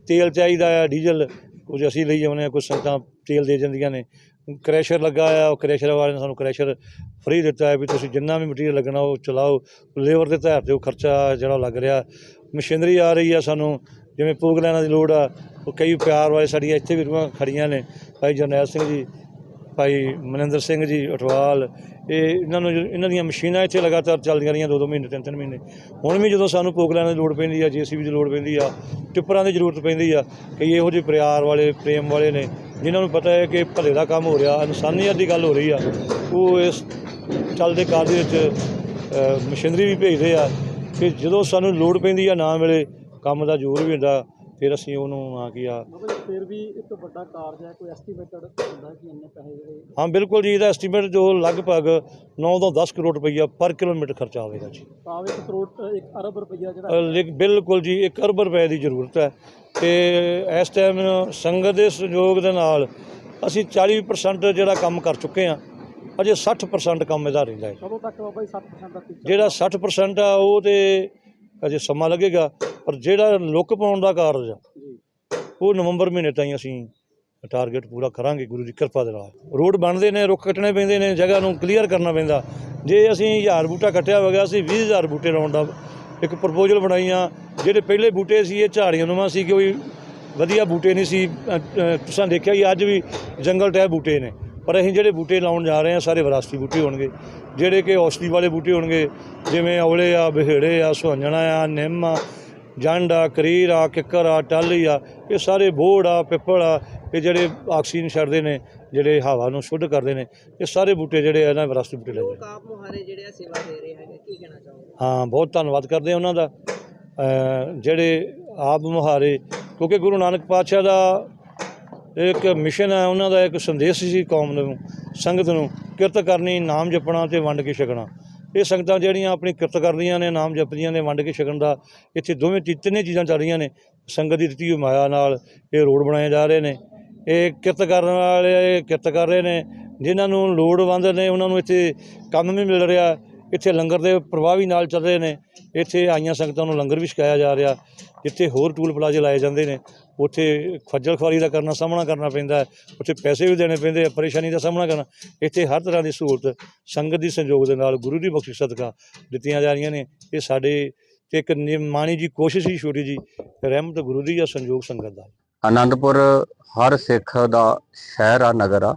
ਤੇਲ ਚਾਹੀਦਾ ਆ, ਡੀਜ਼ਲ, ਕੁਝ ਅਸੀਂ ਲਈ ਜਾਂਦੇ ਆ, ਕੁਝ ਸੰਗਤਾਂ ਤੇਲ ਦੇ ਜਾਂਦੀਆਂ ਨੇ। ਕ੍ਰੈਸ਼ਰ ਲੱਗਾ ਆ, ਉਹ ਕ੍ਰੈਸ਼ਰ ਵਾਲੇ ਨੇ ਸਾਨੂੰ ਕ੍ਰੈਸ਼ਰ ਫ੍ਰੀ ਦਿੱਤਾ ਹੈ ਵੀ ਤੁਸੀਂ ਜਿੰਨਾ ਵੀ ਮਟੀਰੀਅਲ ਲੱਗਣਾ, ਉਹ ਚਲਾਓ। ਲੇਬਰ ਦੇ ਧਾਰ ਤੇ ਉਹ ਖਰਚਾ ਜਿਹੜਾ ਲੱਗ ਰਿਹਾ। ਮਸ਼ੀਨਰੀ ਆ ਰਹੀ ਆ ਸਾਨੂੰ ਜਿਵੇਂ ਪੂਗ ਲੈਣਾ ਦੀ ਲੋੜ ਆ, ਉਹ ਕਈ ਪਿਆਰ ਵਾਲੇ ਸਾਡੀਆਂ ਇੱਥੇ ਵੀ ਰੂਹਾਂ ਖੜੀਆਂ ਨੇ। ਭਾਈ ਜਰਨੈਲ ਸਿੰਘ ਜੀ, ਭਾਈ ਮਨਿੰਦਰ ਸਿੰਘ ਜੀ, ਅਟਵਾਲ, ਇਹ ਇਹਨਾਂ ਨੂੰ ਜੋ- ਇਹਨਾਂ ਦੀਆਂ ਮਸ਼ੀਨਾਂ ਇੱਥੇ ਲਗਾਤਾਰ ਚੱਲਦੀਆਂ ਰਹੀਆਂ ਦੋ ਦੋ ਮਹੀਨੇ ਤਿੰਨ ਤਿੰਨ ਮਹੀਨੇ। ਹੁਣ ਵੀ ਜਦੋਂ ਸਾਨੂੰ ਪੋਕ ਲੈਣ ਦੀ ਲੋੜ ਪੈਂਦੀ ਆ, ਜੀਸੀਬੀ ਦੀ ਲੋੜ ਪੈਂਦੀ ਆ, ਟਿੱਪਰਾਂ ਦੀ ਜ਼ਰੂਰਤ ਪੈਂਦੀ ਆ, ਕਈ ਇਹੋ ਜਿਹੇ ਪਿਆਰ ਵਾਲੇ, ਪ੍ਰੇਮ ਵਾਲੇ ਨੇ, ਜਿਨ੍ਹਾਂ ਨੂੰ ਪਤਾ ਹੈ ਕਿ ਭਲੇ ਦਾ ਕੰਮ ਹੋ ਰਿਹਾ, ਇਨਸਾਨੀਅਤ ਦੀ ਗੱਲ ਹੋ ਰਹੀ ਆ, ਉਹ ਇਸ ਚੱਲਦੇ ਕਾਰਜ ਵਿੱਚ ਮਸ਼ੀਨਰੀ ਵੀ ਭੇਜਦੇ ਆ ਕਿ ਜਦੋਂ ਸਾਨੂੰ ਲੋੜ ਪੈਂਦੀ ਆ ਨਾ ਮਿਲੇ ਕੰਮ ਦਾ ਜ਼ੋਰ ਵੀ ਹੁੰਦਾ ਫਿਰ ਅਸੀਂ ਉਹਨੂੰ ਆ ਕੀ ਆ। ਫਿਰ ਵੀ ਇੱਕ ਵੱਡਾ ਕਾਰਜ ਹੈ ਕੋਈ ਐਸਟੀਮੇਟਡ ਹੁੰਦਾ ਕਿ ਇੰਨੇ ਪੈਸੇ ਜਿਹੜੇ ਹਾਂ ਬਿਲਕੁਲ ਜੀ ਇਹਦਾ ਐਸਟੀਮੇਟ ਜੋ ਲਗਭਗ 9 ਤੋਂ 10 ਕਰੋੜ ਰੁਪਈਆ ਪਰ ਕਿਲੋਮੀਟਰ ਖਰਚਾ ਆਵੇਗਾ ਜੀ। ਭਾਵੇਂ ਇੱਕ ਕਰੋੜ ਇੱਕ ਅਰਬ ਰੁਪਈਆ ਜਿਹੜਾ ਬਿਲਕੁਲ ਜੀ 1 ਅਰਬ ਰੁਪਏ ਦੀ ਜ਼ਰੂਰਤ ਹੈ। ਤੇ ਇਸ ਟਾਈਮ ਸੰਗਤ ਦੇ ਸਹਿਯੋਗ ਦੇ ਨਾਲ ਅਸੀਂ 40% ਜਿਹੜਾ ਕੰਮ ਕਰ ਚੁੱਕੇ ਹਾਂ ਅਜੇ 60% ਕੰਮ ਇਹਦਾ ਰਹਿੰਦਾ ਹੈ। ਕਦੋਂ ਤੱਕ ਬਾਬਾ ਜੀ 60% ਦਾ ਜਿਹੜਾ 60% ਆ ਉਹ ਤੇ ਅਜੇ ਸਮਾਂ ਲੱਗੇਗਾ ਪਰ ਜਿਹੜਾ ਲੁੱਕ ਪਾਉਣ ਦਾ ਕਾਰਜ ਆ ਉਹ ਨਵੰਬਰ ਮਹੀਨੇ ਤਾਈਂ ਅਸੀਂ ਟਾਰਗੇਟ ਪੂਰਾ ਕਰਾਂਗੇ ਗੁਰੂ ਦੀ ਕਿਰਪਾ ਦੇ ਨਾਲ। ਰੋਡ ਬਣਦੇ ਨੇ ਰੁੱਖ ਕੱਟਣੇ ਪੈਂਦੇ ਨੇ ਜਗ੍ਹਾ ਨੂੰ ਕਲੀਅਰ ਕਰਨਾ ਪੈਂਦਾ। ਜੇ ਅਸੀਂ 1000 ਬੂਟਾ ਕੱਟਿਆ ਹੋਵੇਗਾ ਅਸੀਂ 20000 ਬੂਟੇ ਲਾਉਣ ਦਾ ਇੱਕ ਪ੍ਰਪੋਜ਼ਲ ਬਣਾਈਆਂ ਜਿਹੜੇ ਪਹਿਲੇ ਬੂਟੇ ਸੀ ਇਹ ਝਾੜੀਆਂ ਨੂੰਵਾਂ ਸੀ ਕੋਈ ਵਧੀਆ ਬੂਟੇ ਨਹੀਂ ਸੀ। ਤੁਸੀਂ ਦੇਖਿਆ ਹੀ ਅੱਜ ਵੀ ਜੰਗਲ ਟੈਪ ਬੂਟੇ ਨੇ। ਪਰ ਅਸੀਂ ਜਿਹੜੇ ਬੂਟੇ ਲਾਉਣ ਜਾ ਰਹੇ ਹਾਂ ਸਾਰੇ ਵਿਰਾਸਤੀ ਬੂਟੇ ਹੋਣਗੇ। ਜਿਹੜੇ ਕਿ ਔਸ਼ਧੀ ਵਾਲੇ ਬੂਟੇ ਹੋਣਗੇ ਜਿਵੇਂ ਔਲੇ ਆ ਬਿਹੜੇ ਆ ਸੁਹੰਜਣਾ ਆ ਨਿੰਮ ਆ ਜੰਡ ਆ ਕਰੀਰ ਆ ਕਿੱਕਰ ਆ ਟਾਹਲੀ ਆ ਇਹ ਸਾਰੇ ਬੋੜ ਆ ਪਿੱਪਲ ਆ ਇਹ ਜਿਹੜੇ ਆਕਸੀਜਨ ਛੱਡਦੇ ਨੇ ਜਿਹੜੇ ਹਵਾ ਨੂੰ ਸ਼ੁੱਧ ਕਰਦੇ ਨੇ ਇਹ ਸਾਰੇ ਬੂਟੇ ਜਿਹੜੇ ਆ ਇਹਨਾਂ ਵਿਰਾਸਤੀ ਬੂਟੇ ਲੱਗੇ ਆਪ ਮੁਹਾਰੇ ਜਿਹੜੇ ਆ ਸੇਵਾ ਦੇ ਰਹੇ ਹੈਗੇ ਕੀ ਕਹਿਣਾ ਚਾਹੋਗੇ? ਹਾਂ ਬਹੁਤ ਧੰਨਵਾਦ ਕਰਦੇ ਹਾਂ ਉਹਨਾਂ ਦਾ। ਜਿਹੜੇ ਆਪ ਮੁਹਾਰੇ ਕਿਉਂਕਿ ਗੁਰੂ ਨਾਨਕ ਪਾਤਸ਼ਾਹ ਦਾ ਇੱਕ ਮਿਸ਼ਨ ਹੈ, ਉਹਨਾਂ ਦਾ ਇੱਕ ਸੰਦੇਸ਼ ਸੀ ਕੌਮ ਨੂੰ, ਸੰਗਤ ਨੂੰ, ਕਿਰਤ ਕਰਨੀ, ਨਾਮ ਜਪਣਾ ਤੇ ਵੰਡ ਕੇ ਛਕਣਾ। ਇਹ ਸੰਗਤਾਂ ਜਿਹੜੀਆਂ ਆਪਣੀ ਕਿਰਤ ਕਰਦੀਆਂ ਨੇ, ਨਾਮ ਜਪਦੀਆਂ ਨੇ, ਵੰਡ ਕੇ ਛਕਣ ਦਾ, ਇੱਥੇ ਦੋਵੇਂ ਚੀਜ਼ ਤਿੰਨੇ ਚੀਜ਼ਾਂ ਚੱਲ ਰਹੀਆਂ ਨੇ। ਸੰਗਤ ਦੀ ਦਿੱਤੀ ਮਾਇਆ ਨਾਲ ਇਹ ਰੋਡ ਬਣਾਏ ਜਾ ਰਹੇ ਨੇ। ਇਹ ਕਿਰਤ ਕਰਨ ਵਾਲੇ, ਕਿਰਤ ਕਰ ਰਹੇ ਨੇ, ਜਿਨ੍ਹਾਂ ਨੂੰ ਲੋੜਵੰਦ ਨੇ, ਉਹਨਾਂ ਨੂੰ ਇੱਥੇ ਕੰਮ ਵੀ ਮਿਲ ਰਿਹਾ। ਇੱਥੇ ਲੰਗਰ ਦੇ ਪ੍ਰਵਾਹ ਵੀ ਨਾਲ ਚੱਲ ਰਹੇ ਨੇ। ਇੱਥੇ ਆਈਆਂ ਸੰਗਤਾਂ ਨੂੰ ਲੰਗਰ ਵੀ ਛਕਾਇਆ ਜਾ ਰਿਹਾ। ਜਿੱਥੇ ਹੋਰ ਟੂਲ ਪਲਾਜ਼ੇ ਲਾਏ ਜਾਂਦੇ ਨੇ, ਉੱਥੇ ਖੱਜਲ ਖੁਆਰੀ ਦਾ ਕਰਨਾ, ਸਾਹਮਣਾ ਕਰਨਾ ਪੈਂਦਾ ਹੈ, ਉੱਥੇ ਪੈਸੇ ਵੀ ਦੇਣੇ ਪੈਂਦੇ ਆ, ਪਰੇਸ਼ਾਨੀ ਦਾ ਸਾਹਮਣਾ ਕਰਨਾ। ਇੱਥੇ ਹਰ ਤਰ੍ਹਾਂ ਦੀ ਸਹੂਲਤ, ਸੰਗਤ ਦੀ ਸੰਯੋਗ ਦੇ ਨਾਲ, ਗੁਰੂ ਦੀ ਬਖਸ਼ਿਸ਼ ਸਦਕਾ ਦਿੱਤੀਆਂ ਜਾ ਰਹੀਆਂ ਨੇ। ਇਹ ਸਾਡੇ ਤੇ ਇੱਕ ਨਿਮਾਣੀ ਜੀ ਕੋਸ਼ਿਸ਼ ਹੀ ਛੋਟੀ ਜੀ, ਰਹਿਮਤ ਗੁਰੂ ਦੀ ਜਾਂ ਸੰਯੋਗ ਸੰਗਤ ਦਾ। ਆਨੰਦਪੁਰ ਹਰ ਸਿੱਖ ਦਾ ਸ਼ਹਿਰ ਆ, ਨਗਰ ਆ।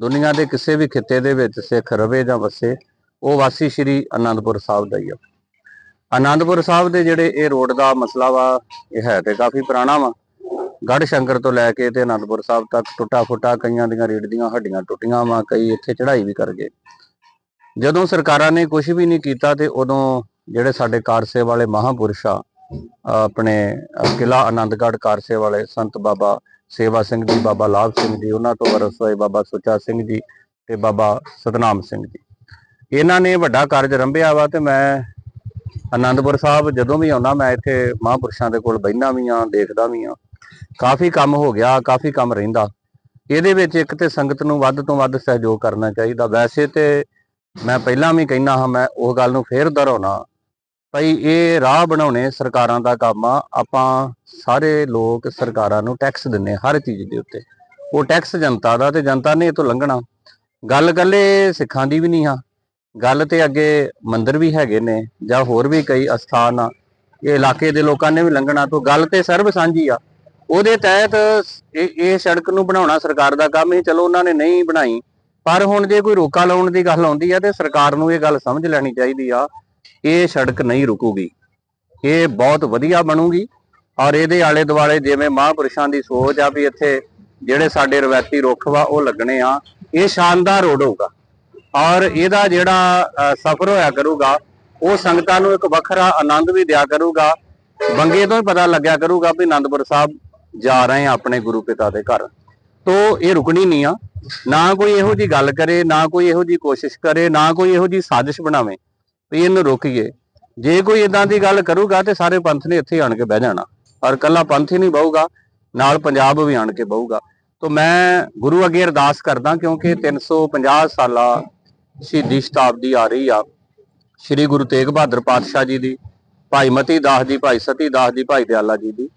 ਦੁਨੀਆ ਦੇ ਕਿਸੇ ਵੀ ਖਿੱਤੇ ਦੇ ਵਿੱਚ ਸਿੱਖ ਰਵੇ ਜਾਂ ਵਸੇ, ਉਹ ਵਾਸੀ ਸ਼੍ਰੀ ਆਨੰਦਪੁਰ ਸਾਹਿਬ ਦਾ ਹੀ ਆ। ਆਨੰਦਪੁਰ ਸਾਹਿਬ ਦੇ ਜਿਹੜੇ ਇਹ ਰੋਡ ਦਾ ਮਸਲਾ ਵਾ ਇਹ ਹੈ ਤੇ ਕਾਫੀ ਪੁਰਾਣਾ ਵਾ। ਗੜ ਸ਼ੰਕਰ ਤੋਂ ਲੈ ਕੇ ਤੇ ਆਨੰਦਪੁਰ ਸਾਹਿਬ ਤੱਕ ਟੁੱਟਾ ਫੁੱਟਾ ਕਈਆਂ ਦੀਆਂ ਰੀੜ ਦੀਆਂ ਹੱਡੀਆਂ ਟੁੱਟੀਆਂ ਵਾ ਕਈ ਇੱਥੇ ਚੜ੍ਹਾਈ ਵੀ ਕਰ ਗਏ। ਜਦੋਂ ਸਰਕਾਰਾਂ ਨੇ ਕੁਝ ਵੀ ਨਹੀਂ ਕੀਤਾ ਤੇ ਉਦੋਂ ਜਿਹੜੇ ਸਾਡੇ ਕਾਰਸੇ ਵਾਲੇ ਮਹਾਪੁਰਸ਼ ਆ ਆਪਣੇ ਅ, ਕਿਲ੍ਹਾ ਆਨੰਦਗੜ੍ਹ ਕਾਰਸੇ ਵਾਲੇ ਸੰਤ ਬਾਬਾ ਸੇਵਾ ਸਿੰਘ ਜੀ ਬਾਬਾ ਲਾਭ ਸਿੰਘ ਜੀ ਉਹਨਾਂ ਤੋਂ ਵਰਸ ਹੋਏ ਬਾਬਾ ਸੁੱਚਾ ਸਿੰਘ ਜੀ ਤੇ ਬਾਬਾ ਸਤਨਾਮ ਸਿੰਘ ਜੀ। ਇਹਨਾਂ ਨੇ ਵੱਡਾ ਕਾਰਜ ਰੰਭਿਆ ਵਾ ਤੇ ਮੈਂ ਆਨੰਦਪੁਰ ਸਾਹਿਬ, ਜਦੋਂ ਵੀ ਆਉਣਾ ਮੈਂ ਇੱਥੇ ਮਹਾਂਪੁਰਸ਼ਾਂ ਦੇ ਕੋਲ ਬਹਿਣਾ ਵੀ ਆ ਦੇਖਦਾ ਵੀ ਆ ਕਾਫੀ ਕੰਮ ਹੋ ਗਿਆ, ਕਾਫੀ ਕੰਮ ਰਹਿੰਦਾ। ਇਹਦੇ ਵਿੱਚ ਇੱਕ ਤੇ ਸੰਗਤ ਨੂੰ ਵੱਧ ਤੋਂ ਵੱਧ ਸਹਿਯੋਗ ਕਰਨਾ ਚਾਹੀਦਾ। ਵੈਸੇ ਤੇ ਮੈਂ ਪਹਿਲਾਂ ਵੀ ਕਹਿਣਾ ਹਾਂ, ਮੈਂ ਉਹ ਗੱਲ ਨੂੰ ਫੇਰ ਦੁਹਰਾਉਣਾ। ਭਈ ਇਹ ਰਾਹ ਬਣਾਉਣੇ ਸਰਕਾਰਾਂ ਦਾ ਕੰਮ ਆ। ਆਪਾਂ ਸਾਰੇ ਲੋਕ ਸਰਕਾਰਾਂ ਨੂੰ ਟੈਕਸ ਦਿੰਨੇ ਹਰ ਚੀਜ਼ ਦੇ ਉੱਤੇ। ਉਹ ਟੈਕਸ ਜਨਤਾ ਦਾ ਤੇ ਜਨਤਾ ਨੇ ਇਹ ਤੋਂ ਲੰਘਣਾ। ਗੱਲ ਕੱਲੇ ਸਿੱਖਾਂ ਦੀ ਵੀ ਨਹੀਂ ਆ। ਗੱਲ ਤੇ ਅੱਗੇ ਮੰਦਿਰ ਵੀ ਹੈਗੇ ਨੇ ਜਾਂ ਹੋਰ ਵੀ ਕਈ ਅਸਥਾਨ ਆ, ਇਹ ਇਲਾਕੇ ਦੇ ਲੋਕਾਂ ਨੇ ਵੀ ਲੰਘਣਾ ਤੋਂ ਗੱਲ ਤੇ ਸਰਬ ਸਾਂਝੀ ਆ। ਉਹਦੇ ਤਹਿਤ ਇਹ ਇਹ ਸੜਕ ਨੂੰ ਬਣਾਉਣਾ ਸਰਕਾਰ ਦਾ ਕੰਮ ਹੀ ਚਲੋ ਉਹਨਾਂ ਨੇ ਨਹੀਂ ਬਣਾਈ, ਪਰ ਹੁਣ ਜੇ ਕੋਈ ਰੋਕਾ ਲਾਉਣ ਦੀ ਗੱਲ ਆਉਂਦੀ ਆ ਤੇ ਸਰਕਾਰ ਨੂੰ ਇਹ ਗੱਲ ਸਮਝ ਲੈਣੀ ਚਾਹੀਦੀ ਆ, ਇਹ ਸੜਕ ਨਹੀਂ ਰੁਕੂਗੀ। ਇਹ ਬਹੁਤ ਵਧੀਆ ਬਣੂਗੀ ਔਰ ਇਹਦੇ ਆਲੇ ਦੁਆਲੇ ਜਿਵੇਂ ਮਹਾਂਪੁਰਸ਼ਾਂ ਦੀ ਸੋਚ ਆ ਵੀ ਇੱਥੇ ਜਿਹੜੇ ਸਾਡੇ ਰਵਾਇਤੀ ਰੁੱਖ ਵਾ ਉਹ ਲੱਗਣੇ ਆ, ਇਹ ਸ਼ਾਨਦਾਰ ਰੋਡ ਹੋਊਗਾ। ਔਰ ਇਹਦਾ ਜਿਹੜਾ ਸਫ਼ਰ ਹੋਇਆ ਕਰੂਗਾ, ਉਹ ਸੰਗਤਾਂ ਨੂੰ ਇੱਕ ਵੱਖਰਾ ਆਨੰਦ ਵੀ ਦਿਆ ਕਰੂਗਾ। ਬੰਗੇ ਤੋਂ ਹੀ ਪਤਾ ਲੱਗਿਆ ਕਰੂਗਾ ਵੀ ਆਨੰਦਪੁਰ ਸਾਹਿਬ ਜਾ ਰਹੇ ਆ ਆਪਣੇ ਗੁਰੂ ਪਿਤਾ ਦੇ ਘਰ। ਤੋ ਇਹ ਰੁਕਣੀ ਨਹੀਂ ਆ। ਨਾ ਕੋਈ ਇਹੋ ਜੀ ਗੱਲ ਕਰੇ, ਨਾ ਕੋਈ ਇਹੋ ਜੀ ਕੋਸ਼ਿਸ਼ ਕਰੇ, ਨਾ ਕੋਈ ਇਹੋ ਜੀ ਸਾਜ਼ਿਸ਼ ਬਣਾਵੇ ਵੀ ਇਹਨੂੰ ਰੋਕੀਏ। ਜੇ ਕੋਈ ਇਦਾਂ ਦੀ ਗੱਲ ਕਰੂਗਾ ਤੇ ਸਾਰੇ ਪੰਥ ਨੇ ਇੱਥੇ ਆਣ ਕੇ ਬਹਿ ਜਾਣਾ। ਔਰ ਕੱਲਾ ਪੰਥ ਹੀ ਨਹੀਂ ਬਹੂਗਾ, ਨਾਲ ਪੰਜਾਬ ਵੀ ਆਣ ਕੇ ਬਹੂਗਾ। ਤੋਂ ਮੈਂ ਗੁਰੂ ਅੱਗੇ ਅਰਦਾਸ ਕਰਦਾ, ਕਿਉਂਕਿ 350 ਸਾਲਾ ਸ਼ਹੀਦੀ ਸ਼ਤਾਬਦੀ ਆ ਰਹੀ ਆ। ਸ੍ਰੀ ਗੁਰੂ ਤੇਗ ਬਹਾਦਰ ਪਾਤਸ਼ਾਹ ਜੀ ਦੀ, ਭਾਈ ਮਤੀ ਦਾਸ ਜੀ ਭਾਈ ਸਤੀ ਦਾਸ ਜੀ ਭਾਈ ਦਿਆਲਾ ਜੀ ਦੀ।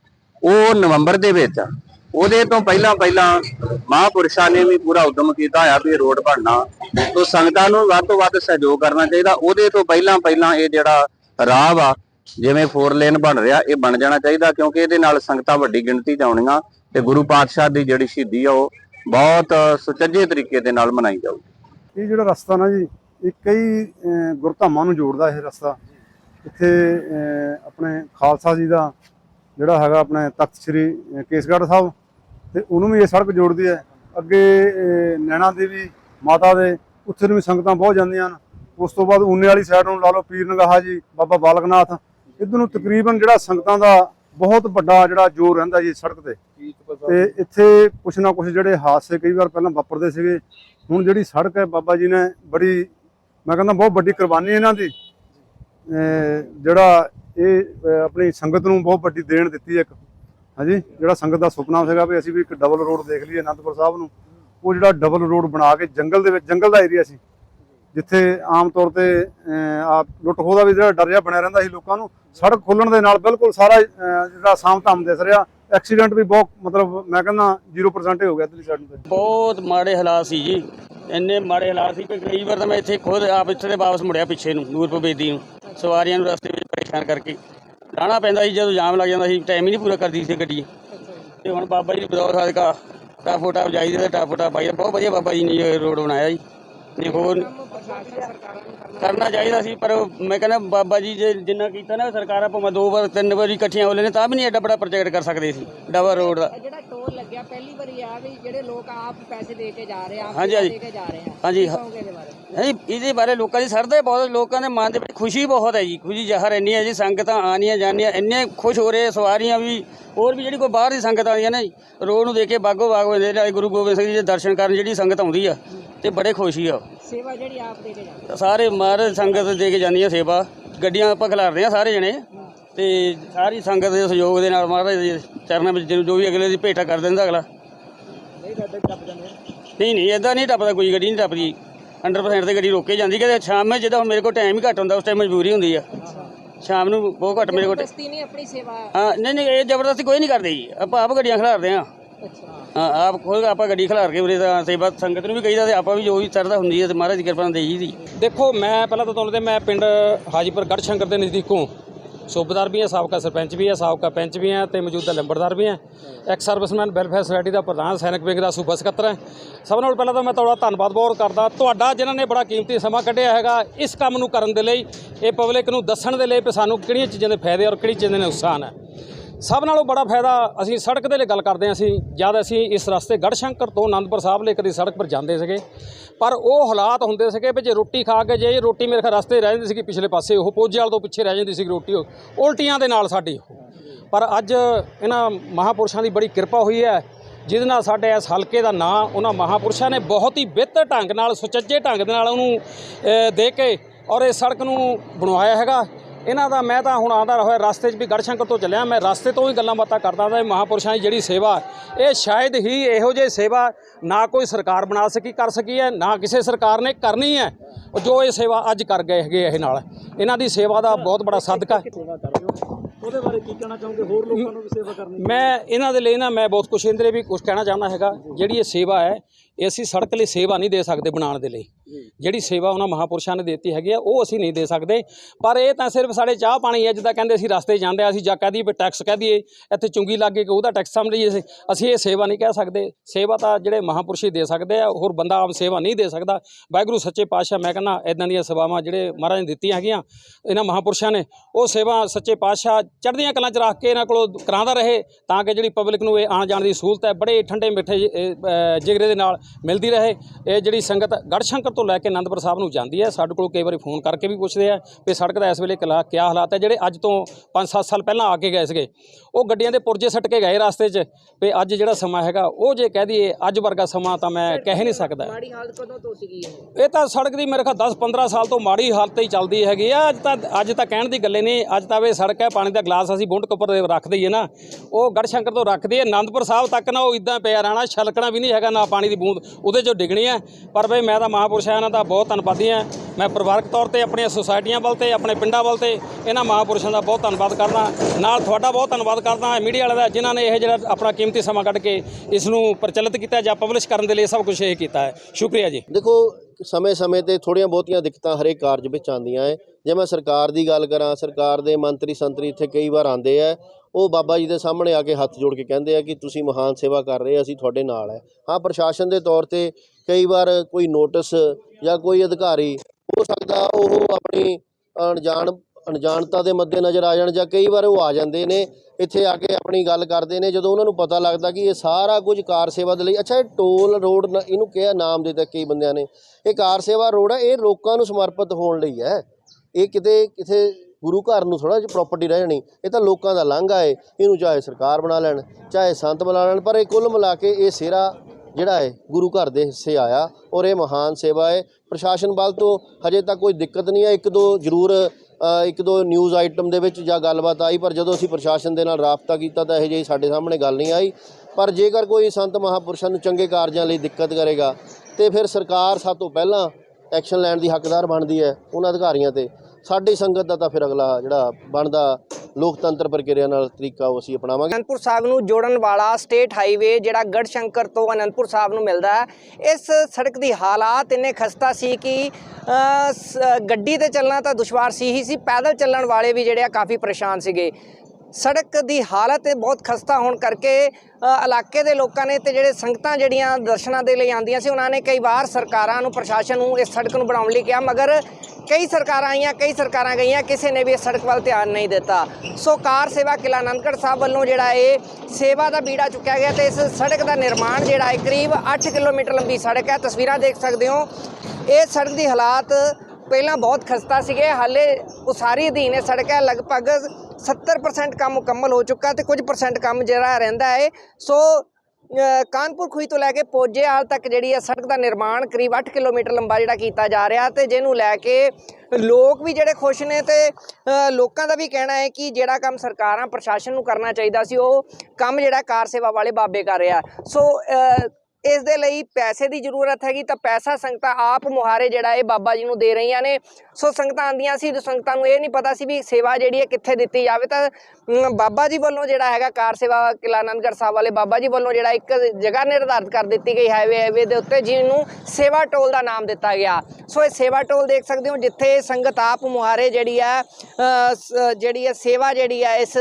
ਉਹ ਨਵੰਬਰ ਦੇ ਵਿੱਚ ਆ। ਉਹਦੇ ਤੋਂ ਪਹਿਲਾਂ ਪਹਿਲਾਂ ਮਹਾਪੁਰਸ਼ਾਂ ਨੇ ਵੀ ਪੂਰਾ ਉਦਮ ਕੀਤਾ ਆ ਵੀ ਇਹ ਰੋਡ ਬਣਨਾ। ਤੋਂ ਸੰਗਤਾਂ ਨੂੰ ਵੱਧ ਤੋਂ ਵੱਧ ਸਹਿਯੋਗ ਕਰਨਾ ਚਾਹੀਦਾ। ਉਹਦੇ ਤੋਂ ਪਹਿਲਾਂ ਪਹਿਲਾਂ ਇਹ ਜਿਹੜਾ ਰਾਹ ਵਾ, ਜਿਵੇਂ 4 ਲੇਨ ਬਣ ਰਿਹਾ, ਇਹ ਬਣ ਜਾਣਾ ਚਾਹੀਦਾ ਕਿਉਂਕਿ ਇਹਦੇ ਨਾਲ ਸੰਗਤਾਂ ਵੱਡੀ ਗਿਣਤੀ 'ਚ ਆਉਣੀਆਂ ਤੇ ਗੁਰੂ ਪਾਤਸ਼ਾਹ ਦੀ ਜਿਹੜੀ ਸ਼ਹੀਦੀ ਆ ਉਹ ਬਹੁਤ ਸੁਚੱਜੇ ਤਰੀਕੇ ਦੇ ਨਾਲ ਮਨਾਈ ਜਾਊਗੀ। ਇਹ ਜਿਹੜਾ ਰਸਤਾ ਨਾ ਜੀ ਇਹ ਕਈ ਗੁਰਧਾਮਾਂ ਨੂੰ ਜੋੜਦਾ ਇਹ ਰਸਤਾ। ਇੱਥੇ ਆਪਣੇ ਖਾਲਸਾ ਜੀ ਦਾ ਜਿਹੜਾ ਹੈਗਾ ਆਪਣੇ ਤਖਤ ਸ੍ਰੀ ਕੇਸਗੜ੍ਹ ਸਾਹਿਬ ਤੇ ਉਹਨੂੰ ਵੀ ਇਹ ਸੜਕ ਜੋੜਦੀ ਹੈ। ਅੱਗੇ ਨੈਣਾ ਦੇਵੀ ਮਾਤਾ ਦੇ ਉੱਥੇ ਨੂੰ ਵੀ ਸੰਗਤਾਂ ਬਹੁਤ ਜਾਂਦੀਆਂ ਹਨ। ਉਸ ਤੋਂ ਬਾਅਦ ਊਨੇ ਵਾਲੀ ਸਾਈਡ ਨੂੰ ਲਾ ਲਓ ਪੀਰ ਨਗਾਹਾ ਜੀ ਬਾਬਾ ਬਾਲਕਨਾਥ। ਇੱਧਰ ਨੂੰ ਤਕਰੀਬਨ ਜਿਹੜਾ ਸੰਗਤਾਂ ਦਾ ਬਹੁਤ ਵੱਡਾ ਜਿਹੜਾ ਜੋਰ ਰਹਿੰਦਾ ਜੀ ਸੜਕ ਤੇ। ਤੇ ਇੱਥੇ ਕੁਛ ਨਾ ਕੁਛ ਜਿਹੜੇ ਹਾਦਸੇ ਕਈ ਵਾਰ ਪਹਿਲਾਂ ਵਾਪਰਦੇ ਸੀਗੇ। ਹੁਣ ਜਿਹੜੀ ਸੜਕ ਹੈ ਬਾਬਾ ਜੀ ਨੇ ਬੜੀ, ਮੈਂ ਕਹਿੰਦਾ ਬਹੁਤ ਵੱਡੀ ਕੁਰਬਾਨੀ ਇਹਨਾਂ ਦੀ। ਜਿਹੜਾ ਇਹ ਆਪਣੀ ਸੰਗਤ ਨੂੰ ਬਹੁਤ ਵੱਡੀ ਦੇਣ ਦਿੱਤੀ ਇੱਕ। ਹਾਂਜੀ, ਜਿਹੜਾ ਸੰਗਤ ਦਾ ਸੁਪਨਾ ਸੀਗਾ ਵੀ ਅਸੀਂ ਵੀ ਇੱਕ ਡਬਲ ਰੋਡ ਦੇਖ ਲਈਏ ਅਨੰਦਪੁਰ ਸਾਹਿਬ ਨੂੰ। ਉਹ ਜਿਹੜਾ ਡਬਲ ਰੋਡ ਬਣਾ ਕੇ ਜੰਗਲ ਦੇ ਵਿੱਚ, ਜੰਗਲ ਦਾ ਏਰੀਆ ਸੀ। ਜਿੱਥੇ ਆਮ ਤੌਰ ਤੇ ਆ ਲੁੱਟ ਖੋਹ ਦਾ ਵੀ ਜਿਹੜਾ ਡਰ ਜਿਹਾ ਬਣਿਆ ਰਹਿੰਦਾ ਸੀ ਲੋਕਾਂ ਨੂੰ। ਸੜਕ ਖੁੱਲਣ ਦੇ ਨਾਲ ਬਿਲਕੁਲ ਸਾਰਾ ਜਿਹੜਾ ਸਾਮ ਧਾਮ ਦਿਸ ਰਿਹਾ। ਐਕਸੀਡੈਂਟ ਵੀ ਬਹੁਤ, ਮਤਲਬ ਮੈਂ ਕਹਿੰਦਾ 0% ਹੋ ਗਿਆ ਇਧਰਲੀ ਸਾਈਡ ਤੇ। ਬਹੁਤ ਮਾੜੇ ਹਾਲਾਤ ਸੀ ਜੀ। ਇੰਨੇ ਮਾੜੇ ਹਾਲਾਤ ਸੀ ਕਿ ਕਈ ਵਾਰ ਤਾਂ ਮੈਂ ਇੱਥੇ ਖੁਦ ਆਪ ਇੱਥੇ ਦੇ ਵਾਪਸ ਮੁੜਿਆ ਪਿੱਛੇ ਨੂੰ, ਨੂਰਪੁਰ ਬੇਦੀ ਨੂੰ। ਸਵਾਰੀਆਂ ਨੂੰ ਰਸਤੇ ਵਿੱਚ ਪਰੇਸ਼ਾਨ ਕਰਕੇ। ਲਾਣਾ ਪੈਂਦਾ ਸੀ, ਜਦੋਂ ਜਾਮ ਲੱਗ ਜਾਂਦਾ ਸੀ ਟਾਈਮ ਹੀ ਨਹੀਂ ਪੂਰਾ ਕਰਦੀ ਸੀ ਗੱਡੀ। ਤੇ ਹੁਣ ਬਾਬਾ ਜੀ ਦੀ ਬਦੌਲਤ ਸਦਕਾ ਟਾ ਫੋਟਾ ਜਾਈਦਾ ਤੇ ਟਾ ਬਹੁਤ ਵਧੀਆ ਬਾਬਾ ਜੀ ਨੇ ਰੋਡ ਬਣਾਇਆ ਜੀ। ਨਹੀਂ ਹੋਰ ਕਰਨਾ ਚਾਹੀਦਾ ਸੀ, ਪਰ ਮੈਂ ਕਹਿੰਦਾ ਬਾਬਾ ਜੀ ਜੇ ਜਿੰਨਾ ਕੀਤਾ ਨਾ ਸਰਕਾਰਾਂ, ਭਾਵੇਂ ਦੋ ਵਾਰ, ਤਿੰਨ ਵਾਰੀ ਇਕੱਠੀਆਂ ਹੋ ਲੈਣੇ, ਤਾਂ ਵੀ ਨਹੀਂ ਐਡਾ ਬੜਾ ਪ੍ਰੋਜੈਕਟ ਕਰ ਸਕਦੇ ਸੀ, ਡਬਲ ਰੋਡ ਦਾ। ਲੱਗਿਆ ਪਹਿਲੀ ਵਾਰੀ ਆ ਵੀ ਜਿਹੜੇ ਲੋਕ ਆਪ ਪੈਸੇ ਦੇ ਕੇ ਜਾ ਰਹੇ ਆ ਆਪ ਹਾਂਜੀ, ਹਾਂਜੀ। ਦੇ ਕੇ ਜਾ ਰਹੇ ਆ। ਹਾਂਜੀ, ਕੀ ਕਹੋਗੇ ਇਹਦੇ ਬਾਰੇ? ਨਹੀਂ ਇਹਦੇ ਬਾਰੇ ਲੋਕਾਂ ਦੀ ਸਰਦਾ ਬਹੁਤ ਲੋਕਾਂ ਦੇ ਮਨ ਦੇ ਵਿੱਚ ਖੁਸ਼ੀ ਬਹੁਤ ਹੈ ਜੀ। ਖੁਸ਼ੀ ਜ਼ਹਰ ਇੰਨੀ ਹੈ ਜੀ ਸੰਗਤਾਂ ਆਣੀਆਂ ਜਾਣੀਆਂ ਇੰਨੇ ਖੁਸ਼ ਹੋ ਰਹੇ ਸਵਾਰੀਆਂ ਵੀ ਹੋਰ ਵੀ ਜਿਹੜੀ ਕੋਈ ਬਾਹਰ ਦੀ ਸੰਗਤ ਆਉਂਦੀਆਂ ਨੇ ਰੋਡ ਨੂੰ ਦੇਖ ਕੇ ਬਾਗੋ ਬਾਗ ਹੋ ਜਾਂਦੇ ਨੇ ਗੁਰੂ ਗੋਬਿੰਦ ਸਿੰਘ ਜੀ ਦੇ ਦਰਸ਼ਨ ਕਰਨ ਜਿਹੜੀ ਸੰਗਤ ਆਉਂਦੀ ਆ ਤੇ ਬੜੇ ਖੁਸ਼ੀ ਆ। ਸੇਵਾ ਜਿਹੜੀ ਆਪ ਦੇ ਕੇ ਜਾਂਦੇ ਸਾਰੇ ਮਹਾਰਾਜ ਸੰਗਤ ਦੇ ਕੇ ਜਾਂਦੀਆਂ ਸੇਵਾ। ਗੱਡੀਆਂ ਆਪਾਂ ਖਿਲਾਰਦੇ ਆ ਸਾਰੇ ਜਣੇ। ਤੇ ਸਾਰੀ ਸੰਗਤ ਦੇ ਸਹਿਯੋਗ ਦੇ ਨਾਲ ਮਹਾਰਾਜ ਦੇ ਚਰਨਾਂ ਵਿੱਚ ਜੋ ਵੀ ਅਗਲੇ ਦੀ ਭੇਟਾ ਕਰ ਦਿੰਦਾ ਅਗਲਾ। ਨਹੀਂ ਕਰਦੇ ਟੱਪ ਜਾਂਦੇ। ਨਹੀਂ ਨਹੀਂ ਇਦਾਂ ਨਹੀਂ ਟੱਪਦਾ ਕੋਈ ਗੱਡੀ ਨਹੀਂ ਟੱਪਦੀ। 100% ਤੇ ਗੱਡੀ ਰੋਕੇ ਜਾਂਦੀ ਕਿ ਸ਼ਾਮ ਨੂੰ ਜਦੋਂ ਮੇਰੇ ਕੋਲ ਟਾਈਮ ਹੀ ਘੱਟ ਹੁੰਦਾ ਉਸ ਟਾਈਮ ਮਜਬੂਰੀ ਹੁੰਦੀ ਆ। ਸ਼ਾਮ ਨੂੰ ਬਹੁਤ ਘੱਟ ਮੇਰੇ ਕੋਲ ਜ਼ਬਰਦਸਤੀ ਨਹੀਂ ਆਪਣੀ ਸੇਵਾ। ਹਾਂ ਨਹੀਂ ਨਹੀਂ ਇਹ ਜ਼ਬਰਦਸਤੀ ਕੋਈ ਨਹੀਂ ਕਰਦੇ ਜੀ। ਆਪਾਂ ਆਪ ਗੱਡੀਆਂ ਖਿਲਾਰਦੇ ਆ ਅੱਛਾ। ਹਾਂ ਆਪ ਖੁਦ ਆਪਾਂ ਗੱਡੀ ਖਿਲਾਰ ਕੇ ਉਰੇ ਤਾਂ ਸੇਵਾ ਸੰਗਤ ਨੂੰ ਵੀ ਕਹੀਦਾ ਤੇ ਆਪਾਂ ਵੀ ਜੋ ਵੀ ਸਰਦਾ ਹੁੰਦੀ ਹੈ ਤੇ ਮਹਾਰਾਜ ਦੀ ਕਿਰਪਾ ਨਾਲ ਦੇਈ ਦੀ ਦੇਖੋ ਮੈਂ ਪਹਿਲਾਂ ਤਾਂ ਤੁਹਾਨੂੰ ਤੇ ਮੈਂ ਪਿੰਡ ਹਾਜੀਪੁਰ ਗੜਸ਼ੰਕਰ ਦੇ ਨਜ਼ਦੀਕੋਂ ਸੂਬੇਦਾਰ ਵੀ ਹਾਂ, ਸਾਬਕਾ ਸਰਪੰਚ ਵੀ ਹਾਂ, ਸਾਬਕਾ ਪੰਚ ਵੀ ਹਾਂ ਤੇ ਮੌਜੂਦਾ ਲੰਬੜਦਾਰ ਵੀ ਹਾਂ। ਐਕਸ ਸਰਵਿਸਮੈਨ ਵੈਲਫੇਅਰ ਸੁਸਾਇਟੀ ਦਾ ਪ੍ਰਧਾਨ ਸੈਨਿਕ ਵਿੰਗ ਦਾ ਸੂਬਾ ਸਕੱਤਰ ਹੈ। ਸਭ ਨਾਲੋਂ ਪਹਿਲਾਂ ਤਾਂ ਮੈਂ ਤੁਹਾਡਾ ਧੰਨਵਾਦ ਬਹੁਤ ਕਰਦਾ। ਤੁਹਾਡਾ ਜਿਨ੍ਹਾਂ ਨੇ ਬੜਾ ਕੀਮਤੀ ਸਮਾਂ ਕੱਢਿਆ ਹੈਗਾ, ਇਸ ਕੰਮ ਨੂੰ ਕਰਨ ਦੇ ਲਈ, ਇਹ ਪਬਲਿਕ ਨੂੰ ਦੱਸਣ ਦੇ ਲਈ ਕਿ ਸਾਨੂੰ ਕਿਹੜੀਆਂ ਚੀਜ਼ਾਂ ਦੇ ਫਾਇਦੇ ਔਰ ਕਿਹੜੀ ਚੀਜ਼ਾਂ ਦੇ ਨੁਕਸਾਨ ਹੈ। ਸਭ ਨਾਲੋਂ ਬੜਾ ਫਾਇਦਾ ਅਸੀਂ ਸੜਕ ਦੇ ਲਈ ਗੱਲ ਕਰਦੇ ਹਾਂ ਅਸੀਂ, ਜਦ ਅਸੀਂ ਇਸ ਰਸਤੇ ਗੜਸ਼ੰਕਰ ਤੋਂ ਆਨੰਦਪੁਰ ਸਾਹਿਬ ਲਈ ਕਦੀ ਸੜਕ ਪਰ ਜਾਂਦੇ ਸੀਗੇ, ਪਰ ਉਹ ਹਾਲਾਤ ਹੁੰਦੇ ਸੀਗੇ ਵੀ ਜੇ ਰੋਟੀ ਖਾ ਕੇ ਜੇ ਰੋਟੀ ਮੇਰੇ ਖਿਆਲ ਰਸਤੇ ਰਹਿ ਜਾਂਦੀ ਸੀਗੀ ਪਿਛਲੇ ਪਾਸੇ, ਉਹ ਪੋਜੇ ਵਾਲ ਤੋਂ ਪਿੱਛੇ ਰਹਿ ਜਾਂਦੀ ਸੀ ਰੋਟੀ, ਉਹ ਉਲਟੀਆਂ ਦੇ ਨਾਲ ਸਾਡੀ ਪਰ ਅੱਜ ਇਹਨਾਂ ਮਹਾਪੁਰਸ਼ਾਂ ਦੀ ਬੜੀ ਕਿਰਪਾ ਹੋਈ ਹੈ, ਜਿਹਦੇ ਨਾਲ ਸਾਡੇ ਇਸ ਹਲਕੇ ਦਾ ਨਾਂ ਉਹਨਾਂ ਮਹਾਪੁਰਸ਼ਾਂ ਨੇ ਬਹੁਤ ਹੀ ਬਿਹਤਰ ਢੰਗ ਨਾਲ, ਸੁਚੱਜੇ ਢੰਗ ਦੇ ਨਾਲ ਉਹਨੂੰ ਦੇ ਕੇ ਔਰ ਇਹ ਸੜਕ ਨੂੰ ਬਣਵਾਇਆ ਹੈਗਾ। ਇਹਨਾਂ ਦਾ ਮੈਂ ਤਾਂ ਹੁਣ ਆਉਂਦਾ ਹੋਇਆ ਰਸਤੇ 'ਚ ਵੀ ਗੜਸ਼ੰਕਰ ਤੋਂ ਚੱਲਿਆ ਮੈਂ ਰਸਤੇ ਤੋਂ ਹੀ ਗੱਲਾਂ ਬਾਤਾਂ ਕਰਦਾ ਤਾਂ ਇਹ ਮਹਾਪੁਰਸ਼ਾਂ ਦੀ ਜਿਹੜੀ ਸੇਵਾ ਇਹ ਸ਼ਾਇਦ ਹੀ ਇਹੋ ਜਿਹੀ ਸੇਵਾ ਨਾ ਕੋਈ ਸਰਕਾਰ ਬਣਾ ਸਕੀ ਕਰ ਸਕੀ ਹੈ ਨਾ ਕਿਸੇ ਸਰਕਾਰ ਨੇ ਕਰਨੀ ਹੈ ਜੋ ਇਹ ਸੇਵਾ ਅੱਜ ਕਰ ਗਏ ਹੈਗੇ ਇਹ ਨਾਲ। ਇਹਨਾਂ ਦੀ ਸੇਵਾ ਦਾ ਬਹੁਤ ਬੜਾ ਸਦਕਾ ਹੋ? ਉਹਦੇ ਬਾਰੇ ਕੀ ਕਹਿਣਾ ਚਾਹੋਗੇ? ਹੋਰ ਲੋਕਾਂ ਨੂੰ ਵੀ ਸੇਵਾ ਕਰਨੀ ਮੈਂ ਇਹਨਾਂ ਦੇ ਲਈ ਨਾ ਮੈਂ ਬਹੁਤ ਕੁਛ ਇਹਦੇ ਲਈ ਵੀ ਕੁਝ ਕਹਿਣਾ ਚਾਹੁੰਦਾ ਹੈਗਾ। ਜਿਹੜੀ ਇਹ ਸੇਵਾ ਹੈ ਇਹ ਅਸੀਂ ਸੜਕ ਲਈ ਸੇਵਾ ਨਹੀਂ ਦੇ ਸਕਦੇ ਬਣਾਉਣ ਦੇ ਲਈ। ਜਿਹੜੀ ਸੇਵਾ ਉਹਨਾਂ ਮਹਾਪੁਰਸ਼ਾਂ ਨੇ ਦਿੱਤੀ ਹੈਗੀ ਆ ਉਹ ਅਸੀਂ ਨਹੀਂ ਦੇ ਸਕਦੇ। ਪਰ ਇਹ ਤਾਂ ਸਿਰਫ ਸਾਡੇ ਚਾਹ ਪਾਣੀ ਹੈ ਜਿੱਦਾਂ ਕਹਿੰਦੇ ਅਸੀਂ ਰਸਤੇ ਜਾਂਦੇ ਆ ਅਸੀਂ ਜਾਂ ਕਹਿ ਦਈਏ ਵੀ ਟੈਕਸ ਕਹਿ ਦਈਏ ਇੱਥੇ ਚੁੰਗੀ ਲੱਗੇ ਕਿ ਉਹਦਾ ਟੈਕਸ ਸਮਝ ਲਈਏ ਅਸੀਂ। ਅਸੀਂ ਇਹ ਸੇਵਾ ਨਹੀਂ ਕਹਿ ਸਕਦੇ। ਸੇਵਾ ਤਾਂ ਜਿਹੜੇ ਮਹਾਪੁਰਸ਼ ਹੀ ਦੇ ਸਕਦੇ ਆ ਹੋਰ ਬੰਦਾ ਆਮ ਸੇਵਾ ਨਹੀਂ ਦੇ ਸਕਦਾ। ਵਾਹਿਗੁਰੂ ਸੱਚੇ ਪਾਤਸ਼ਾਹ ਮੈਂ ਕਹਿੰਦਾ ਇਦਾਂ ਦੀਆਂ ਸੇਵਾਵਾਂ ਜਿਹੜੇ ਮਹਾਰਾਜ ਨੇ ਦਿੱਤੀਆਂ ਹੈਗੀਆਂ ਇਹਨਾਂ ਮਹਾਪੁਰਸ਼ਾਂ ਨੇ ਉਹ ਸੇਵਾ ਸੱਚੇ ਪਾਤਸ਼ਾਹ ਚੜ੍ਹਦੀਆਂ ਕਲਾਂ 'ਚ ਰੱਖ ਕੇ ਇਹਨਾਂ ਕੋਲੋਂ ਕਰਾਉਂਦਾ ਰਹੇ ਤਾਂ ਕਿ ਜਿਹੜੀ ਪਬਲਿਕ ਨੂੰ ਇਹ ਆਉਣ ਜਾਣ ਦੀ ਸਹੂਲਤ ਹੈ ਬੜੇ ਠੰਡੇ ਮਿੱਠੇ ਜਿਗਰੇ ਦੇ ਨਾਲ ਮਿਲਦੀ ਰਹੇ। ਇਹ ਜਿਹੜੀ ਸੰਗਤ ਗੜਸ਼ੰਕਰ ਤੋਂ ਲੈ ਕੇ ਆਨੰਦਪੁਰ ਸਾਹਿਬ ਨੂੰ ਜਾਂਦੀ ਹੈ ਸਾਡੇ ਕੋਲ ਕਈ ਵਾਰੀ ਫੋਨ ਕਰਕੇ ਵੀ ਪੁੱਛਦੇ ਆ ਵੀ ਸੜਕ ਦਾ ਇਸ ਵੇਲੇ ਕਿਲਾ ਕਿਆ ਹਾਲਾਤ ਹੈ? ਜਿਹੜੇ ਅੱਜ ਤੋਂ 5-7 ਸਾਲ ਪਹਿਲਾਂ ਆ ਕੇ ਗਏ ਸੀਗੇ ਉਹ ਗੱਡੀਆਂ ਦੇ ਪੁਰਜੇ ਸੱਟ ਕੇ ਗਏ ਰਸਤੇ 'ਚ ਵੀ ਅੱਜ ਜਿਹੜਾ ਸਮਾਂ ਹੈਗਾ ਉਹ ਜੇ ਕਹਿ ਦਈਏ ਅੱਜ ਵਰਗਾ ਸਮਾਂ ਤਾਂ ਮੈਂ ਕਹਿ ਨਹੀਂ ਸਕਦਾ। ਮਾੜੀ ਹਾਲਤ ਕਦੋਂ ਤੋਂ ਸੀਗੀ ਇਹ? ਇਹ ਤਾਂ ਸੜਕ ਦੀ ਮੇਰੇ ਖਿਆਲ 10-15 ਸਾਲ ਤੋਂ ਮਾੜੀ ਹਾਲਤ ਹੀ ਚੱਲਦੀ ਹੈਗੀ ਆ ਅੱਜ ਤਾਂ ਅੱਜ ਤਾਂ ਕਹਿਣ ਦੀ ਗੱਲੇ ਨਹੀਂ ਅੱਜ ਤਾਂ ਵੇ ਸੜਕ ਹੈ ਪਾਣੀ ਦਾ ਗਲਾਸ ਅਸੀਂ ਬੁੰਡ ਉੱਪਰ ਰੱਖ ਦਈਏ ਨਾ, ਉਹ ਗੜਸ਼ੰਕਰ ਤੋਂ ਰੱਖ ਦਈਏ ਆਨੰਦਪੁਰ ਸਾਹਿਬ ਤੱਕ ਨਾ ਉਹ ਇਦਾਂ ਪਿਆ ਰਹਿਣਾ, ਛਲਕਣਾ ਵੀ ਨਹੀਂ ਹੈਗਾ ਨਾ ਪਾਣੀ ਦੀ ਬੂੰਦ ਉਹਦੇ 'ਚੋਂ ਡਿੱਗਣੀ ਹੈ ਪਰ ਬਈ ਮੈਂ ਤਾਂ ਮਹਾਪੁਰਸ਼ਾਂ ਇਹਨਾਂ ਦਾ ਬਹੁਤ ਧੰਨਵਾਦੀ ਹਾਂ ਮੈਂ ਪਰਿਵਾਰਕ ਤੌਰ ਤੇ ਆਪਣੀਆਂ ਸੁਸਾਇਟੀਆਂ ਵੱਲ ਤੇ, ਆਪਣੇ ਪਿੰਡਾਂ ਵੱਲ ਤੇ ਇਹਨਾਂ ਮਹਾਪੁਰਸ਼ਾਂ ਦਾ ਬਹੁਤ ਧੰਨਵਾਦ ਕਰਦਾ। ਨਾਲ ਤੁਹਾਡਾ ਬਹੁਤ ਧੰਨਵਾਦ ਕਰਦਾ ਮੀਡੀਆ ਵਾਲਿਆਂ ਦਾ, ਜਿਨ੍ਹਾਂ ਨੇ ਇਹ ਜਿਹੜਾ ਆਪਣਾ ਕੀਮਤੀ ਸਮਾਂ ਕੱਢ ਕੇ ਇਸ ਨੂੰ ਪ੍ਰਚਲਿਤ ਕੀਤਾ ਜਾਂ ਪਬਲਿਸ਼ ਕਰਨ ਦੇ ਲਈ ਸਭ ਕੁਝ ਇਹ ਕੀਤਾ ਹੈ। ਸ਼ੁਕਰੀਆ ਜੀ। ਦੇਖੋ ਸਮੇਂ-ਸਮੇਂ ਤੇ ਥੋੜੀਆਂ ਬਹੁਤੀਆਂ ਦਿੱਕਤਾਂ ਹਰੇਕ ਕਾਰਜ ਵਿੱਚ ਆਉਂਦੀਆਂ ਹੈ ਜੇ ਮੈਂ ਸਰਕਾਰ ਦੀ ਗੱਲ ਕਰਾਂ, ਸਰਕਾਰ ਦੇ ਮੰਤਰੀ, ਸੰਤਰੀ ਇੱਥੇ ਕਈ ਵਾਰ ਆਉਂਦੇ ਆ ਉਹ ਬਾਬਾ ਜੀ ਦੇ ਸਾਹਮਣੇ ਆ ਕੇ ਹੱਥ ਜੋੜ ਕੇ ਕਹਿੰਦੇ ਆ ਕਿ ਤੁਸੀਂ ਮਹਾਨ ਸੇਵਾ ਕਰ ਰਹੇ, ਅਸੀਂ ਤੁਹਾਡੇ ਨਾਲ ਹੈ ਹਾਂ, ਪ੍ਰਸ਼ਾਸਨ ਦੇ ਤੌਰ ਤੇ ਕਈ ਵਾਰ ਕੋਈ ਨੋਟਿਸ ਜਾਂ ਕੋਈ ਅਧਿਕਾਰੀ, ਹੋ ਸਕਦਾ ਉਹ ਆਪਣੀ ਅਣਜਾਣ ਅਣਜਾਣਤਾ ਦੇ ਮੱਦੇ ਨਜ਼ਰ ਆ ਜਾਣ ਜਾਂ ਕਈ ਵਾਰ ਉਹ ਆ ਜਾਂਦੇ ਨੇ, ਇੱਥੇ ਆ ਕੇ ਆਪਣੀ ਗੱਲ ਕਰਦੇ ਨੇ, ਜਦੋਂ ਉਹਨਾਂ ਨੂੰ ਪਤਾ ਲੱਗਦਾ ਕਿ ਇਹ ਸਾਰਾ ਕੁਝ ਕਾਰ ਸੇਵਾ ਦੇ ਲਈ, ਅੱਛਾ, ਇਹ ਟੋਲ ਰੋਡ ਇਹਨੂੰ ਕਿਹਾ ਨਾਮ ਦੇ ਦਿੱਤਾ ਕਈ ਬੰਦਿਆਂ ਨੇ, ਇਹ ਕਾਰ ਸੇਵਾ ਰੋਡ ਹੈ ਇਹ ਲੋਕਾਂ ਨੂੰ ਸਮਰਪਿਤ ਹੋਣ ਲਈ ਹੈ। ਇਹ ਕਿਤੇ ਕਿਤੇ ਗੁਰੂ ਘਰ ਨੂੰ ਥੋੜਾ ਜਿਹਾ ਪ੍ਰਾਪਰਟੀ ਰਹਿ ਜਾਣੀ, ਇਹ ਤਾਂ ਲੋਕਾਂ ਦਾ ਲਾਂਘਾ ਹੈ ਇਹਨੂੰ ਚਾਹੇ ਸਰਕਾਰ ਬਣਾ ਲੈਣ, ਚਾਹੇ ਸੰਤ ਬਣਾ ਲੈਣ, ਪਰ ਇਹ ਕੁੱਲ ਮਿਲਾ ਕੇ ਇਹ ਸਿਹਰਾ ਜਿਹੜਾ ਹੈ ਗੁਰੂ ਘਰ ਦੇ ਹਿੱਸੇ ਆਇਆ ਔਰ ਇਹ ਮਹਾਨ ਸੇਵਾ ਹੈ ਪ੍ਰਸ਼ਾਸਨ ਵੱਲ ਤੋਂ ਹਜੇ ਤੱਕ ਕੋਈ ਦਿੱਕਤ ਨਹੀਂ ਹੈ ਇੱਕ ਦੋ ਜ਼ਰੂਰ ਇੱਕ ਦੋ ਨਿਊਜ਼ ਆਈਟਮ ਦੇ ਵਿੱਚ ਜਾਂ ਗੱਲਬਾਤ ਆਈ, ਪਰ ਜਦੋਂ ਅਸੀਂ ਪ੍ਰਸ਼ਾਸਨ ਦੇ ਨਾਲ ਰਾਬਤਾ ਕੀਤਾ ਤਾਂ ਇਹ ਜਿਹੀ ਸਾਡੇ ਸਾਹਮਣੇ ਗੱਲ ਨਹੀਂ ਆਈ। ਪਰ ਜੇਕਰ ਕੋਈ ਸੰਤ ਮਹਾਪੁਰਸ਼ਾਂ ਨੂੰ ਚੰਗੇ ਕਾਰਜਾਂ ਲਈ ਦਿੱਕਤ ਕਰੇਗਾ, ਤੇ ਫਿਰ ਸਰਕਾਰ ਸਭ ਤੋਂ ਪਹਿਲਾਂ ਐਕਸ਼ਨ ਲੈਣ ਦੀ ਹੱਕਦਾਰ ਬਣਦੀ ਹੈ ਉਹਨਾਂ ਅਧਿਕਾਰੀਆਂ ਤੇ। ਸਾਡੀ ਸੰਗਤ ਦਾ ਤਾਂ ਫਿਰ ਅਗਲਾ ਜਿਹੜਾ ਬਣਦਾ ਲੋਕਤੰਤਰ ਪ੍ਰਕਿਰਿਆ ਨਾਲ ਤਰੀਕਾ ਉਹ ਅਸੀਂ ਅਪਣਾਵਾਂਗੇ। ਅਨੰਦਪੁਰ ਸਾਹਿਬ ਨੂੰ ਜੋੜਨ ਵਾਲਾ ਸਟੇਟ ਹਾਈਵੇ ਜਿਹੜਾ ਗੜ ਸ਼ੰਕਰ ਤੋਂ ਅਨੰਦਪੁਰ ਸਾਹਿਬ ਨੂੰ ਮਿਲਦਾ ਹੈ। ਇਸ ਸੜਕ ਦੀ ਹਾਲਾਤ ਇੰਨੇ ਖਸਤਾ ਸੀ ਕਿ ਸ- ਗੱਡੀ ਤੇ ਚੱਲਣਾ ਤਾਂ ਦੁਸ਼ਵਾਰ ਸੀ ਹੀ ਸੀ, ਪੈਦਲ ਚੱਲਣ ਵਾਲੇ ਵੀ ਜਿਹੜੇ ਆ ਕਾਫੀ ਪਰੇਸ਼ਾਨ ਸੀਗੇ। ਸੜਕ ਦੀ ਹਾਲਤ ਬਹੁਤ ਖਸਤਾ ਹੋਣ ਕਰਕੇ ਇਲਾਕੇ ਦੇ ਲੋਕਾਂ ਨੇ ਤੇ ਜਿਹੜੇ ਸੰਗਤਾਂ ਜਿਹੜੀਆਂ ਦਰਸ਼ਨਾਂ ਦੇ ਲਈ ਆਉਂਦੀਆਂ ਸੀ, ਉਹਨਾਂ ਨੇ ਕਈ ਵਾਰ ਸਰਕਾਰਾਂ ਨੂੰ, ਪ੍ਰਸ਼ਾਸਨ ਨੂੰ ਇਸ ਸੜਕ ਨੂੰ ਬਣਾਉਣ ਲਈ ਕਿਹਾ, ਮਗਰ ਕਈ ਸਰਕਾਰਾਂ ਆਈਆਂ, ਕਈ ਸਰਕਾਰਾਂ ਗਈਆਂ, ਕਿਸੇ ਨੇ ਵੀ ਇਸ ਸੜਕ ਵੱਲ ਧਿਆਨ ਨਹੀਂ ਦਿੱਤਾ। ਸੋ ਕਾਰ ਸੇਵਾ ਕਿਲਾ ਆਨੰਦਗੜ੍ਹ ਸਾਹਿਬ ਵੱਲੋਂ ਜਿਹੜਾ ਇਹ ਸੇਵਾ ਦਾ ਬੀੜਾ ਚੁੱਕਿਆ ਗਿਆ ਤੇ ਇਸ ਸੜਕ ਦਾ ਨਿਰਮਾਣ ਜਿਹੜਾ ਹੈ ਕਰੀਬ 8 ਕਿਲੋਮੀਟਰ ਲੰਬੀ ਸੜਕ ਹੈ। ਤਸਵੀਰਾਂ ਦੇਖ ਸਕਦੇ ਹੋ। ਇਹ ਸੜਕ ਦੀ ਹਾਲਾਤ ਪਹਿਲਾਂ ਬਹੁਤ ਖਸਤਾ ਸੀਗੇ, ਹਾਲੇ ਉਸਾਰੀ ਅਧੀਨ ਇਹ ਸੜਕ ਹੈ। ਲਗਭਗ 70% ਕੰਮ ਮੁਕੰਮਲ ਹੋ ਚੁੱਕਾ ਤੇ ਕੁਝ ਪਰਸੈਂਟ ਕੰਮ ਜਿਹੜਾ ਰਹਿੰਦਾ ਹੈ ਸੋ ਕਾਨਪੁਰ ਖੂਹੀ ਤੋਂ ਲੈ ਕੇ ਪੋਜੇਆਲ ਤੱਕ ਜਿਹੜੀ ਹੈ ਸੜਕ ਦਾ ਨਿਰਮਾਣ ਕਰੀਬ 8 ਕਿਲੋਮੀਟਰ ਲੰਬਾ ਜਿਹੜਾ ਕੀਤਾ ਜਾ ਰਿਹਾ ਤੇ ਜਿਹਨੂੰ ਲੈ ਕੇ ਲੋਕ ਵੀ ਜਿਹੜੇ ਖੁਸ਼ ਨੇ ਤੇ ਲੋਕਾਂ ਦਾ ਵੀ ਕਹਿਣਾ ਹੈ ਕਿ ਜਿਹੜਾ ਕੰਮ ਸਰਕਾਰਾਂ, ਪ੍ਰਸ਼ਾਸਨ ਨੂੰ ਕਰਨਾ ਚਾਹੀਦਾ ਸੀ, ਉਹ ਕੰਮ ਜਿਹੜਾ ਕਾਰ ਸੇਵਾ ਵਾਲੇ ਬਾਬੇ ਕਰ ਰਿਹਾ। ਸੋ ਇਸ ਦੇ ਲਈ ਪੈਸੇ ਦੀ ਜ਼ਰੂਰਤ ਹੈਗੀ ਤਾਂ ਪੈਸਾ ਸੰਗਤਾਂ ਆਪ ਮੁਹਾਰੇ ਜਿਹੜਾ ਇਹ ਬਾਬਾ ਜੀ ਨੂੰ ਦੇ ਰਹੀਆਂ ਨੇ। ਸੋ ਸੰਗਤਾਂ ਆਂਦੀਆਂ ਸੀ ਤੇ ਸੰਗਤਾਂ ਨੂੰ ਇਹ ਨਹੀਂ ਪਤਾ ਸੀ ਵੀ ਸੇਵਾ ਜਿਹੜੀ ਹੈ ਕਿੱਥੇ ਦਿੱਤੀ ਜਾਵੇ ਤਾਂ ਬਾਬਾ ਜੀ ਵੱਲੋਂ ਜਿਹੜਾ ਹੈਗਾ ਕਾਰ ਸੇਵਾ, ਕਿਲਾ ਆਨੰਦਗੜ੍ਹ ਸਾਹਿਬ ਵਾਲੇ ਬਾਬਾ ਜੀ ਵੱਲੋਂ ਜਿਹੜਾ ਇੱਕ ਜਗ੍ਹਾ ਨਿਰਧਾਰਿਤ ਕਰ ਦਿੱਤੀ ਗਈ ਹਾਈਵੇ ਹਾਈਵੇ ਦੇ ਉੱਤੇ ਜਿਹਨੂੰ ਸੇਵਾ ਟੋਲ ਦਾ ਨਾਮ ਦਿੱਤਾ ਗਿਆ। ਸੋ ਇਹ ਸੇਵਾ ਟੋਲ ਦੇਖ ਸਕਦੇ ਹੋ, ਜਿੱਥੇ ਸੰਗਤ ਆਪ ਮੁਹਾਰੇ ਜਿਹੜੀ ਹੈ ਜਿਹੜੀ ਹੈ ਸੇਵਾ ਜਿਹੜੀ ਹੈ ਇਸ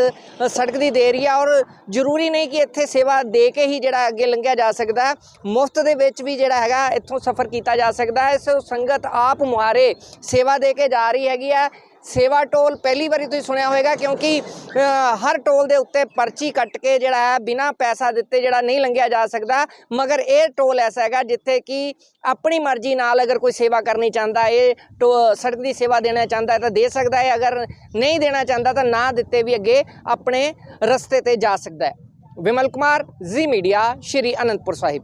ਸੜਕ ਦੀ ਦੇ ਰਹੀ ਹੈ ਔਰ ਜ਼ਰੂਰੀ ਨਹੀਂ ਕਿ ਇੱਥੇ ਸੇਵਾ ਦੇ ਕੇ ਹੀ ਜਿਹੜਾ ਅੱਗੇ ਲੰਘਿਆ ਜਾ ਸਕਦਾ ਹੈ। ਮੁਫਤ ਦੇ ਵਿੱਚ ਵੀ ਜਿਹੜਾ ਹੈਗਾ ਇੱਥੋਂ ਸਫ਼ਰ ਕੀਤਾ ਜਾ ਸਕਦਾ ਹੈ। ਸੋ ਸੰਗਤ ਆਪ ਮੁਹਾਰੇ ਸੇਵਾ ਦੇ ਕੇ ਜਾ ਰਹੀ ਹੈਗੀ ਹੈ ਸੇਵਾ ਟੋਲ ਪਹਿਲੀ ਵਾਰੀ ਤੁਸੀਂ ਸੁਣਿਆ ਹੋਵੇਗਾ ਕਿਉਂਕਿ ਹਰ ਟੋਲ ਦੇ ਉੱਤੇ ਪਰਚੀ ਕੱਟ ਕੇ ਜਿਹੜਾ ਹੈ, ਬਿਨਾਂ ਪੈਸਾ ਦਿੱਤੇ ਜਿਹੜਾ ਨਹੀਂ ਲੰਘਿਆ ਜਾ ਸਕਦਾ। ਮਗਰ ਇਹ ਟੋਲ ਐਸਾ ਹੈਗਾ ਜਿੱਥੇ ਕਿ ਆਪਣੀ ਮਰਜ਼ੀ ਨਾਲ ਅਗਰ ਕੋਈ ਸੇਵਾ ਕਰਨੀ ਚਾਹੁੰਦਾ, ਇਹ ਟੋ- ਸੜਕ ਦੀ ਸੇਵਾ ਦੇਣਾ ਚਾਹੁੰਦਾ ਤਾਂ ਦੇ ਸਕਦਾ ਹੈ। ਅਗਰ ਨਹੀਂ ਦੇਣਾ ਚਾਹੁੰਦਾ ਤਾਂ ਨਾ ਦਿੱਤੇ ਵੀ ਅੱਗੇ ਆਪਣੇ ਰਸਤੇ ਤੇ ਜਾ ਸਕਦਾ ਹੈ। ਵਿਮਲ ਕੁਮਾਰ, ਜ਼ੀ ਮੀਡੀਆ, ਸ਼੍ਰੀ ਅਨੰਦਪੁਰ ਸਾਹਿਬ।